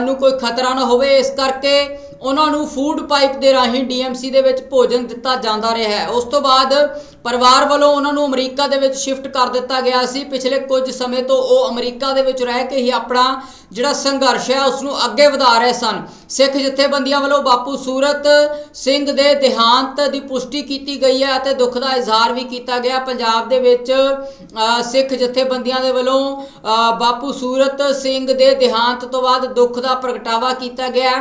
ਨੂੰ ਕੋਈ ਖਤਰਾ ਨਾ ਹੋਵੇ, ਇਸ ਕਰਕੇ ਉਹਨਾਂ ਨੂੰ ਫੂਡ ਪਾਈਪ ਦੇ ਰਾਹੀਂ ਡੀਐਮਸੀ ਦੇ ਵਿੱਚ ਭੋਜਨ ਦਿੱਤਾ ਜਾਂਦਾ ਰਿਹਾ ਹੈ। ਉਸ ਤੋਂ ਬਾਅਦ ਪਰਿਵਾਰ ਵੱਲੋਂ ਉਹਨਾਂ ਨੂੰ ਅਮਰੀਕਾ ਦੇ ਵਿੱਚ ਸ਼ਿਫਟ ਕਰ ਦਿੱਤਾ ਗਿਆ ਸੀ। ਪਿਛਲੇ ਕੁਝ ਸਮੇਂ ਤੋਂ ਉਹ ਅਮਰੀਕਾ ਦੇ ਵਿੱਚ ਰਹਿ ਕੇ ਹੀ ਆਪਣਾ ਜਿਹੜਾ ਸੰਘਰਸ਼ ਹੈ, ਉਸ ਨੂੰ ਅੱਗੇ ਵਧਾ ਰਹੇ ਸਨ। ਸਿੱਖ ਜਥੇਬੰਦੀਆਂ ਵੱਲੋਂ ਬਾਪੂ ਸੂਰਤ ਸਿੰਘ ਦੇ ਦੇਹਾਂਤ ਦੀ ਪੁਸ਼ਟੀ ਕੀਤੀ ਗਈ ਹੈ ਅਤੇ ਦੁੱਖ ਦਾ ਇਜ਼ਹਾਰ ਵੀ ਕੀਤਾ ਗਿਆ। ਪੰਜਾਬ ਦੇ ਵਿੱਚ ਸਿੱਖ ਜਥੇਬੰਦੀਆਂ ਦੇ ਵੱਲੋਂ ਬਾਪੂ ਸੂਰਤ ਸਿੰਘ ਦੇ ਦੇਹਾਂਤ ਤੋਂ ਬਾਅਦ ਦੁੱਖ ਦਾ ਪ੍ਰਗਟਾਵਾ ਕੀਤਾ ਗਿਆ।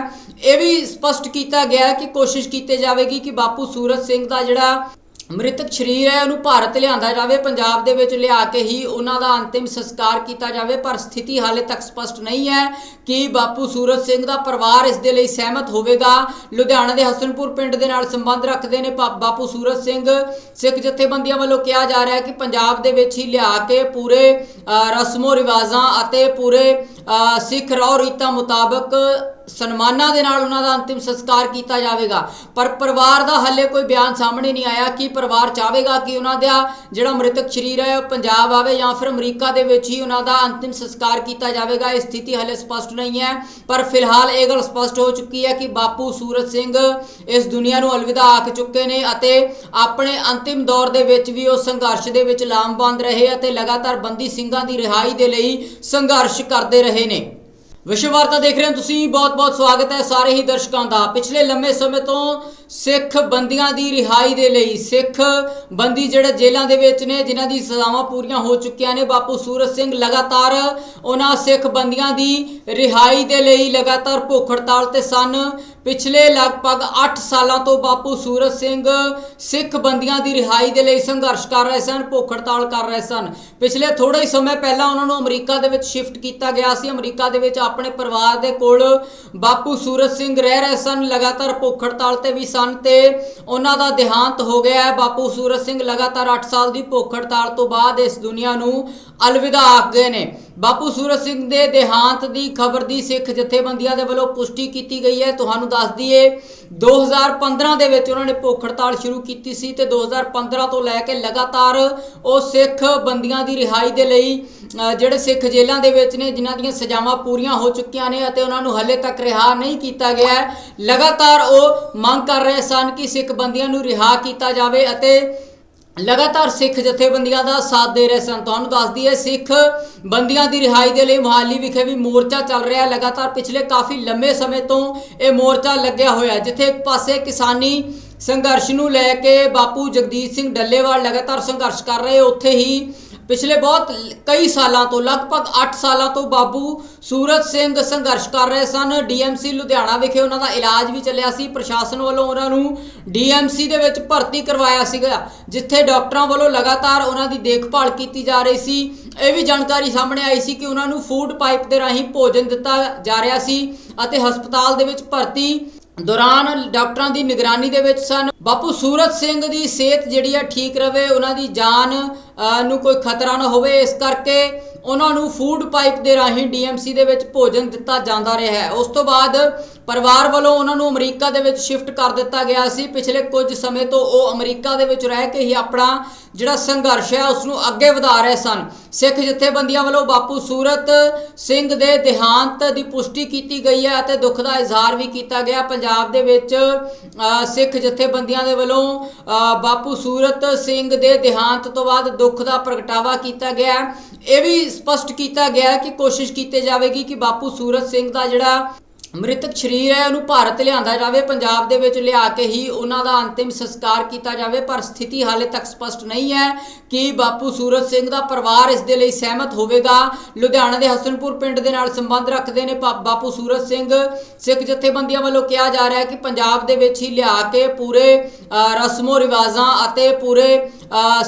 ਇਹ ਵੀ ਸਪਸ਼ਟ ਕੀਤਾ ਗਿਆ ਕਿ ਕੋਸ਼ਿਸ਼ ਕੀਤੀ ਜਾਵੇਗੀ ਕਿ ਬਾਪੂ ਸੂਰਜ ਸਿੰਘ ਦਾ ਜਿਹੜਾ ਮ੍ਰਿਤਕ ਸ਼ਰੀਰ ਹੈ ਉਹਨੂੰ ਭਾਰਤ ਲਿਆਂਦਾ ਜਾਵੇ, ਪੰਜਾਬ ਦੇ ਵਿੱਚ ਲਿਆ ਕੇ ਹੀ ਉਹਨਾਂ ਦਾ ਅੰਤਿਮ ਸੰਸਕਾਰ ਕੀਤਾ ਜਾਵੇ, ਪਰ ਸਥਿਤੀ ਹਾਲੇ ਤੱਕ ਸਪਸ਼ਟ ਨਹੀਂ ਹੈ ਕਿ ਬਾਪੂ ਸੂਰਤ ਸਿੰਘ ਦਾ ਪਰਿਵਾਰ ਇਸ ਦੇ ਲਈ ਸਹਿਮਤ ਹੋਵੇਗਾ। ਲੁਧਿਆਣਾ ਦੇ ਹਸਨਪੁਰ ਪਿੰਡ ਦੇ ਨਾਲ ਸੰਬੰਧ ਰੱਖਦੇ ਨੇ ਬਾ- ਬਾਪੂ ਸੂਰਤ ਸਿੰਘ। ਸਿੱਖ ਜਥੇਬੰਦੀਆਂ ਵੱਲੋਂ ਕਿਹਾ ਜਾ ਰਿਹਾ ਹੈ ਕਿ ਪੰਜਾਬ ਦੇ ਵਿੱਚ ਹੀ ਲਿਆ ਕੇ ਪੂਰੇ ਰਸਮੋ ਰਿਵਾਜ਼ਾਂ ਅਤੇ ਪੂਰੇ ਸਿੱਖ ਰੌ ਰੀਤਾਂ ਮੁਤਾਬਕ ਸਨਮਾਨਾਂ ਦੇ ਨਾਲ ਉਹਨਾਂ ਦਾ ਅੰਤਿਮ ਸੰਸਕਾਰ ਕੀਤਾ ਜਾਵੇਗਾ। ਪਰ ਪਰਿਵਾਰ ਦਾ ਹੱਲੇ ਕੋਈ ਬਿਆਨ ਸਾਹਮਣੇ ਨਹੀਂ ਆਇਆ। ਕਿ ਪਰਿਵਾਰ ਚਾਹੇਗਾ ਕਿ ਉਹਨਾਂ ਦਾ ਜਿਹੜਾ ਮ੍ਰਿਤਕ ਸ਼ਰੀਰ ਹੈ, ਉਹ ਪੰਜਾਬ ਆਵੇ ਜਾਂ ਫਿਰ ਅਮਰੀਕਾ ਦੇ ਵਿੱਚ ਹੀ ਉਹਨਾਂ ਦਾ ਅੰਤਿਮ ਸੰਸਕਾਰ ਕੀਤਾ ਜਾਵੇਗਾ? ਇਹ ਸਥਿਤੀ ਹੱਲੇ ਸਪਸ਼ਟ ਨਹੀਂ ਹੈ। ਪਰ ਫਿਲਹਾਲ ਇਹ ਗੱਲ ਸਪਸ਼ਟ ਹੋ ਚੁੱਕੀ ਹੈ ਕਿ ਬਾਪੂ ਸੂਰਜ ਸਿੰਘ ਇਸ ਦੁਨੀਆ ਨੂੰ ਅਲਵਿਦਾ ਆਖ ਚੁੱਕੇ ਨੇ ਅਤੇ ਆਪਣੇ ਅੰਤਿਮ ਦੌਰ ਦੇ ਵਿੱਚ ਵੀ ਉਹ ਸੰਘਰਸ਼ ਦੇ ਵਿੱਚ ਲਾਮਬੰਦ ਰਹੇ ਅਤੇ ਲਗਾਤਾਰ ਬੰਦੀ ਸਿੰਘਾਂ ਦੀ ਰਿਹਾਈ ਦੇ ਲਈ ਸੰਘਰਸ਼ ਕਰਦੇ ਰਹੇ ਨੇ। ਵਿਸ਼ਵ ਵਾਰਤਾ ਦੇਖ ਰਹੇ ਹੋ ਤੁਸੀਂ। ਬਹੁਤ-ਬਹੁਤ ਸਵਾਗਤ ਹੈ ਸਾਰੇ ਹੀ ਦਰਸ਼ਕਾਂ ਦਾ। ਪਿਛਲੇ ਲੰਮੇ ਸਮੇਂ ਤੋਂ ਸਿੱਖ ਬੰਦੀਆਂ ਦੀ ਰਿਹਾਈ ਦੇ ਲਈ, ਸਿੱਖ ਬੰਦੀ ਜਿਹੜੇ ਜੇਲ੍ਹਾਂ ਦੇ ਵਿੱਚ ਨੇ, ਜਿਨ੍ਹਾਂ ਦੀ ਸਜ਼ਾਵਾਂ ਪੂਰੀਆਂ ਹੋ ਚੁੱਕੀਆਂ ਨੇ, ਬਾਪੂ ਸੂਰਤ ਸਿੰਘ ਲਗਾਤਾਰ ਉਹਨਾਂ ਸਿੱਖ ਬੰਦੀਆਂ ਦੀ ਰਿਹਾਈ ਦੇ ਲਈ ਲਗਾਤਾਰ ਭੁੱਖ ਹੜਤਾਲ ਤੇ ਸਨ। ਪਿਛਲੇ ਲਗਭਗ 8 ਸਾਲਾਂ ਤੋਂ ਬਾਪੂ ਸੂਰਤ ਸਿੰਘ ਸਿੱਖ ਬੰਦੀਆਂ ਦੀ ਰਿਹਾਈ ਦੇ ਲਈ ਸੰਘਰਸ਼ ਕਰ ਰਹੇ ਸਨ, ਭੁੱਖ ਹੜਤਾਲ ਕਰ ਰਹੇ ਸਨ। ਪਿਛਲੇ ਥੋੜਾ ਹੀ ਸਮੇਂ ਪਹਿਲਾਂ ਉਹਨਾਂ ਨੂੰ ਅਮਰੀਕਾ ਦੇ ਵਿੱਚ ਸ਼ਿਫਟ ਕੀਤਾ ਗਿਆ ਸੀ। ਅਮਰੀਕਾ ਦੇ ਵਿੱਚ ਆਪਣੇ ਪਰਿਵਾਰ ਦੇ ਕੋਲ ਬਾਪੂ ਸੂਰਤ ਸਿੰਘ ਰਹਿ ਰਹੇ ਸਨ, ਲਗਾਤਾਰ ਭੁੱਖ ਹੜਤਾਲ ਤੇ ਵੀ ਸਨ। ਤੇ ਉਹਨਾਂ ਦਾ ਦੇਹਾਂਤ ਹੋ ਗਿਆ ਹੈ। ਬਾਪੂ ਸੂਰਤ ਸਿੰਘ ਲਗਾਤਾਰ 8 ਸਾਲ ਦੀ ਭੁੱਖ ਹੜਤਾਲ ਤੋਂ ਬਾਅਦ ਇਸ ਦੁਨੀਆ ਨੂੰ ਅਲਵਿਦਾ ਆਖਦੇ ਨੇ। ਬਾਪੂ ਸੂਰਤ ਸਿੰਘ ਦੇ ਦੇਹਾਂਤ ਦੀ ਖਬਰ ਦੀ ਸਿੱਖ ਜਥੇਬੰਦੀਆਂ ਦੇ ਵੱਲੋਂ ਪੁਸ਼ਟੀ ਕੀਤੀ ਗਈ ਹੈ। ਤੁਹਾਨੂੰ ਦੱਸ ਦਈਏ 2015 ਦੇ ਵਿੱਚ ਉਹਨਾਂ ਨੇ ਭੁੱਖ ਹੜਤਾਲ ਸ਼ੁਰੂ ਕੀਤੀ ਸੀ ਤੇ 2015 ਤੋਂ ਲੈ ਕੇ ਲਗਾਤਾਰ ਉਹ ਸਿੱਖ ਬੰਦੀਆਂ ਦੀ ਰਿਹਾਈ ਦੇ ਲਈ ਜਿਹੜੇ ਸਿੱਖ ਜੇਲ੍ਹਾਂ ਦੇ ਵਿੱਚ ਨੇ, ਜਿਨ੍ਹਾਂ ਦੀਆਂ ਸਜ਼ਾਵਾਂ ਪੂਰੀਆਂ ਹੋ ਚੁੱਕੀਆਂ ਨੇ ਅਤੇ ਉਹਨਾਂ ਨੂੰ ਹਲੇ ਤੱਕ ਰਿਹਾ ਨਹੀਂ ਕੀਤਾ ਗਿਆ ਹੈ। ਲਗਾਤਾਰ ਉਹ ਮੰਗ ਕਰ ਰਹੇ ਸਨ ਕਿ ਸਿੱਖ ਬੰਦੀਆਂ ਨੂੰ ਰਿਹਾ ਕੀਤਾ ਜਾਵੇ ਅਤੇ ਲਗਾਤਾਰ ਸਿੱਖ ਜਥੇਬੰਦੀਆਂ ਦਾ ਸਾਥ ਦੇ ਰਹੇ ਸਨ ਤੁਹਾਨੂੰ ਦੱਸ ਦਈਏ, ਸਿੱਖ ਬੰਦੀਆਂ ਦੀ ਰਿਹਾਈ ਦੇ ਲਈ ਮੁਹਾਲੀ ਵਿਖੇ ਵੀ ਮੋਰਚਾ ਚੱਲ ਰਿਹਾ ਲਗਾਤਾਰ ਪਿਛਲੇ ਕਾਫੀ ਲੰਮੇ ਸਮੇਂ ਤੋਂ ਇਹ ਮੋਰਚਾ ਲੱਗਿਆ ਹੋਇਆ ਜਿੱਥੇ ਇੱਕ ਪਾਸੇ ਕਿਸਾਨੀ ਸੰਘਰਸ਼ ਨੂੰ ਲੈ ਕੇ ਬਾਪੂ ਜਗਦੀਸ਼ ਸਿੰਘ ਡੱਲੇਵਾਲ ਲਗਾਤਾਰ ਸੰਘਰਸ਼ ਕਰ ਰਹੇ, ਉੱਥੇ ਹੀ ਪਿਛਲੇ ਬਹੁਤ ਕਈ ਸਾਲਾਂ ਤੋਂ, ਲਗਭਗ 8 ਸਾਲਾਂ ਤੋਂ ਬਾਬੂ ਸੂਰਤ ਸਿੰਘ ਸੰਘਰਸ਼ ਕਰ ਰਹੇ ਸਨ। ਡੀਐਮਸੀ ਲੁਧਿਆਣਾ ਵਿਖੇ ਉਹਨਾਂ ਦਾ ਇਲਾਜ ਵੀ ਚੱਲਿਆ ਸੀ। ਪ੍ਰਸ਼ਾਸਨ ਵੱਲੋਂ ਉਹਨਾਂ ਨੂੰ ਡੀਐਮਸੀ ਦੇ ਵਿੱਚ ਭਰਤੀ ਕਰਵਾਇਆ ਸੀਗਾ, ਜਿੱਥੇ ਡਾਕਟਰਾਂ ਵੱਲੋਂ ਲਗਾਤਾਰ ਉਹਨਾਂ ਦੀ ਦੇਖਭਾਲ ਕੀਤੀ ਜਾ ਰਹੀ ਸੀ। ਇਹ ਵੀ ਜਾਣਕਾਰੀ ਸਾਹਮਣੇ ਆਈ ਸੀ ਕਿ ਉਹਨਾਂ ਨੂੰ ਫੂਡ ਪਾਈਪ ਦੇ ਰਾਹੀਂ ਭੋਜਨ ਦਿੱਤਾ ਜਾ ਰਿਹਾ ਸੀ ਅਤੇ ਹਸਪਤਾਲ ਦੇ ਵਿੱਚ ਭਰਤੀ ਦੌਰਾਨ ਡਾਕਟਰਾਂ ਦੀ ਨਿਗਰਾਨੀ ਦੇ ਵਿੱਚ ਸਨ। ਬਾਪੂ ਸੂਰਤ ਸਿੰਘ ਦੀ ਸਿਹਤ ਜਿਹੜੀ ਆ ਠੀਕ ਰਵੇ, ਉਹਨਾਂ ਦੀ ਜਾਨ ਨੂੰ ਕੋਈ ਖਤਰਾ ਨਾ ਹੋਵੇ, ਇਸ ਕਰਕੇ ਉਹਨਾਂ ਨੂੰ ਫੂਡ ਪਾਈਪ ਦੇ ਰਾਹੀਂ ਡੀਐਮਸੀ ਦੇ ਵਿੱਚ ਭੋਜਨ ਦਿੱਤਾ ਜਾਂਦਾ ਰਿਹਾ ਹੈ। ਉਸ ਤੋਂ ਬਾਅਦ ਪਰਿਵਾਰ ਵੱਲੋਂ ਉਹਨਾਂ ਨੂੰ ਅਮਰੀਕਾ ਦੇ ਵਿੱਚ ਸ਼ਿਫਟ ਕਰ ਦਿੱਤਾ ਗਿਆ ਸੀ। ਪਿਛਲੇ ਕੁਝ ਸਮੇਂ ਤੋਂ ਉਹ ਅਮਰੀਕਾ ਦੇ ਵਿੱਚ ਰਹਿ ਕੇ ਹੀ ਆਪਣਾ ਜਿਹੜਾ ਸੰਘਰਸ਼ ਹੈ, ਉਸ ਨੂੰ ਅੱਗੇ ਵਧਾ ਰਹੇ ਸਨ। ਸਿੱਖ ਜਥੇਬੰਦੀਆਂ ਵੱਲੋਂ ਬਾਪੂ ਸੂਰਤ ਸਿੰਘ ਦੇ ਦੇਹਾਂਤ ਦੀ ਪੁਸ਼ਟੀ ਕੀਤੀ ਗਈ ਹੈ ਅਤੇ ਦੁੱਖ ਦਾ ਇਜ਼ਹਾਰ ਵੀ ਕੀਤਾ ਗਿਆ। ਪੰਜਾਬ ਦੇ ਵਿੱਚ ਸਿੱਖ ਜਥੇਬੰਦੀਆਂ ਦੇ ਵੱਲੋਂ ਬਾਪੂ ਸੂਰਤ ਸਿੰਘ ਦੇ ਦੇਹਾਂਤ ਤੋਂ ਬਾਅਦ ਦੁੱਖ ਦਾ ਪ੍ਰਗਟਾਵਾ ਕੀਤਾ ਗਿਆ। ਇਹ ਵੀ ਸਪਸ਼ਟ ਕੀਤਾ ਗਿਆ ਕਿ ਕੋਸ਼ਿਸ਼ ਕੀਤੀ ਜਾਵੇਗੀ ਕਿ ਬਾਪੂ ਸੂਰਤ ਸਿੰਘ ਦਾ ਜਿਹੜਾ ਮ੍ਰਿਤਕ ਸ਼ਰੀਰ ਹੈ, ਉਹਨੂੰ ਭਾਰਤ ਲਿਆਂਦਾ ਜਾਵੇ, ਪੰਜਾਬ ਦੇ ਵਿੱਚ ਲਿਆ ਕੇ ਹੀ ਉਹਨਾਂ ਦਾ ਅੰਤਿਮ ਸੰਸਕਾਰ ਕੀਤਾ ਜਾਵੇ, ਪਰ ਸਥਿਤੀ ਹਾਲੇ ਤੱਕ ਸਪਸ਼ਟ ਨਹੀਂ ਹੈ ਕਿ ਬਾਪੂ ਸੂਰਤ ਸਿੰਘ ਦਾ ਪਰਿਵਾਰ ਇਸ ਦੇ ਲਈ ਸਹਿਮਤ ਹੋਵੇਗਾ। ਲੁਧਿਆਣਾ ਦੇ ਹਸਨਪੁਰ ਪਿੰਡ ਦੇ ਨਾਲ ਸੰਬੰਧ ਰੱਖਦੇ ਨੇ ਪਾ- ਬਾਪੂ ਸੂਰਤ ਸਿੰਘ। ਸਿੱਖ ਜਥੇਬੰਦੀਆਂ ਵੱਲੋਂ ਕਿਹਾ ਜਾ ਰਿਹਾ ਹੈ ਕਿ ਪੰਜਾਬ ਦੇ ਵਿੱਚ ਹੀ ਲਿਆ ਕੇ ਪੂਰੇ ਰਸਮੋ ਰਿਵਾਜ਼ਾਂ ਅਤੇ ਪੂਰੇ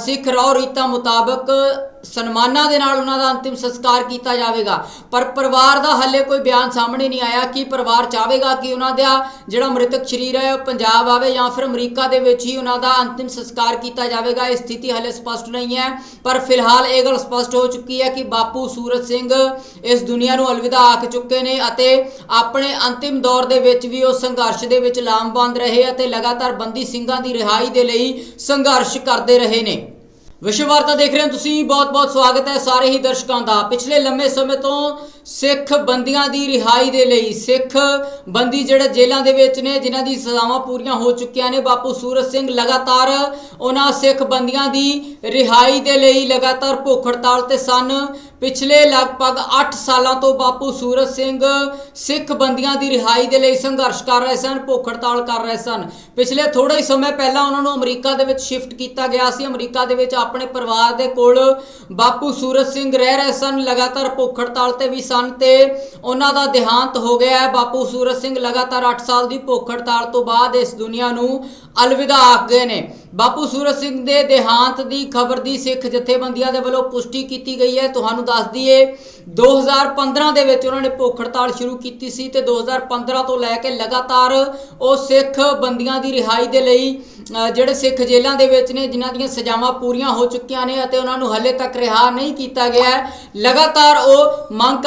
ਸਿੱਖ ਰੌ ਰੀਤਾਂ ਮੁਤਾਬਕ ਸਨਮਾਨਾਂ ਦੇ ਨਾਲ ਉਹਨਾਂ ਦਾ ਅੰਤਿਮ ਸੰਸਕਾਰ ਕੀਤਾ ਜਾਵੇਗਾ। ਪਰ ਪਰਿਵਾਰ ਦਾ ਹੱਲੇ ਕੋਈ ਬਿਆਨ ਸਾਹਮਣੇ ਨਹੀਂ ਆਇਆ ਕਿ ਪਰਿਵਾਰ ਚਾਹੇਗਾ ਕਿ ਉਹਨਾਂ ਦਾ ਜਿਹੜਾ ਮ੍ਰਿਤਕ ਸ਼ਰੀਰ ਹੈ ਉਹ ਪੰਜਾਬ ਆਵੇ ਜਾਂ ਫਿਰ ਅਮਰੀਕਾ ਦੇ ਵਿੱਚ ਹੀ ਉਹਨਾਂ ਦਾ ਅੰਤਿਮ ਸੰਸਕਾਰ ਕੀਤਾ ਜਾਵੇਗਾ। ਇਹ ਸਥਿਤੀ ਹੱਲੇ ਸਪਸ਼ਟ ਨਹੀਂ ਹੈ, ਪਰ ਫਿਲਹਾਲ ਇਹ ਗੱਲ ਸਪਸ਼ਟ ਹੋ ਚੁੱਕੀ ਹੈ ਕਿ ਬਾਪੂ ਸੂਰਤ ਸਿੰਘ ਇਸ ਦੁਨੀਆ ਨੂੰ ਅਲਵਿਦਾ ਆਖ ਚੁੱਕੇ ਨੇ ਅਤੇ ਆਪਣੇ ਅੰਤਿਮ ਦੌਰ ਦੇ ਵਿੱਚ ਵੀ ਉਹ ਸੰਘਰਸ਼ ਦੇ ਵਿੱਚ ਲਾਮਬੰਦ ਰਹੇ ਅਤੇ ਲਗਾਤਾਰ ਬੰਦੀ ਸਿੰਘਾਂ ਦੀ ਰਿਹਾਈ ਦੇ ਲਈ ਸੰਘਰਸ਼ ਕਰਦੇ ਰਹੇ। ਨੇ। ਵਿਸ਼ਵ ਵਾਰਤਾ ਦੇਖ ਰਹੇ ਹੋ ਤੁਸੀਂ, ਬਹੁਤ-ਬਹੁਤ ਸਵਾਗਤ ਹੈ ਸਾਰੇ ਹੀ ਦਰਸ਼ਕਾਂ ਦਾ। ਪਿਛਲੇ ਲੰਮੇ ਸਮੇਂ ਤੋਂ ਸਿੱਖ ਬੰਦੀਆਂ ਦੀ ਰਿਹਾਈ ਦੇ ਲਈ, ਸਿੱਖ ਬੰਦੀ ਜਿਹੜੇ ਜੇਲ੍ਹਾਂ ਦੇ ਵਿੱਚ ਨੇ, ਜਿਨ੍ਹਾਂ ਦੀ ਸਜ਼ਾਵਾਂ ਪੂਰੀਆਂ ਹੋ ਚੁੱਕੀਆਂ ਨੇ, ਬਾਪੂ ਸੂਰਤ ਸਿੰਘ ਲਗਾਤਾਰ ਉਹਨਾਂ ਸਿੱਖ ਬੰਦੀਆਂ ਦੀ ਰਿਹਾਈ ਦੇ ਲਈ ਲਗਾਤਾਰ ਭੁੱਖ ਹੜਤਾਲ ਤੇ ਸਨ। ਪਿਛਲੇ ਲਗਭਗ 8 ਸਾਲਾਂ ਤੋਂ ਬਾਪੂ ਸੂਰਤ ਸਿੰਘ ਸਿੱਖ ਬੰਦੀਆਂ ਦੀ ਰਿਹਾਈ ਦੇ ਲਈ ਸੰਘਰਸ਼ ਕਰ ਰਹੇ ਸਨ ਭੁੱਖ ਹੜਤਾਲ ਕਰ ਰਹੇ ਸਨ। ਪਿਛਲੇ ਥੋੜਾ ਹੀ ਸਮੇਂ ਪਹਿਲਾਂ ਉਹਨਾਂ ਨੂੰ ਅਮਰੀਕਾ ਦੇ ਵਿੱਚ ਸ਼ਿਫਟ ਕੀਤਾ ਗਿਆ ਸੀ। ਅਮਰੀਕਾ ਦੇ ਵਿੱਚ ਆਪਣੇ ਪਰਿਵਾਰ ਦੇ ਕੋਲ ਬਾਪੂ ਸੂਰਤ ਸਿੰਘ ਰਹਿ ਰਹੇ ਸਨ, ਲਗਾਤਾਰ ਭੁੱਖ ਹੜਤਾਲ ਤੇ ਵੀ ਸਨ ਤੇ ਉਹਨਾਂ ਦਾ ਦੇਹਾਂਤ ਹੋ ਗਿਆ ਹੈ। ਬਾਪੂ ਸੂਰਤ ਸਿੰਘ ਲਗਾਤਾਰ 8 ਸਾਲ ਦੀ ਭੁੱਖ ਹੜਤਾਲ ਤੋਂ ਬਾਅਦ ਇਸ ਦੁਨੀਆ ਨੂੰ ਅਲਵਿਦਾ ਆਖ ਗਏ ਨੇ। ਬਾਪੂ ਸੂਰਤ ਸਿੰਘ ਦੇ ਦੇਹਾਂਤ ਦੀ ਖਬਰ ਦੀ ਸਿੱਖ ਜਥੇਬੰਦੀਆਂ ਦੇ ਵੱਲੋਂ ਪੁਸ਼ਟੀ ਕੀਤੀ ਗਈ ਹੈ। ਤੁਹਾਨੂੰ ਦੱਸ ਦਈਏ 2015 ਦੇ ਵਿੱਚ ਉਹਨਾਂ ਨੇ ਭੁੱਖ ਹੜਤਾਲ ਸ਼ੁਰੂ ਕੀਤੀ ਸੀ ਤੇ 2015 ਤੋਂ ਲੈ ਕੇ ਲਗਾਤਾਰ ਉਹ ਸਿੱਖ ਬੰਦੀਆਂ ਦੀ ਰਿਹਾਈ ਦੇ ਲਈ ਜਿਹੜੇ ਸਿੱਖ ਜੇਲ੍ਹਾਂ ਦੇ ਵਿੱਚ ਨੇ, ਜਿਨ੍ਹਾਂ ਦੀਆਂ ਸਜ਼ਾਵਾਂ ਪੂਰੀਆਂ ਹੋ ਚੁੱਕੀਆਂ ਨੇ ਅਤੇ ਉਹਨਾਂ ਨੂੰ ਹਲੇ ਤੱਕ ਰਿਹਾ ਨਹੀਂ ਕੀਤਾ ਗਿਆ ਲਗਾਤਾਰ ਉਹ ਮੰਗ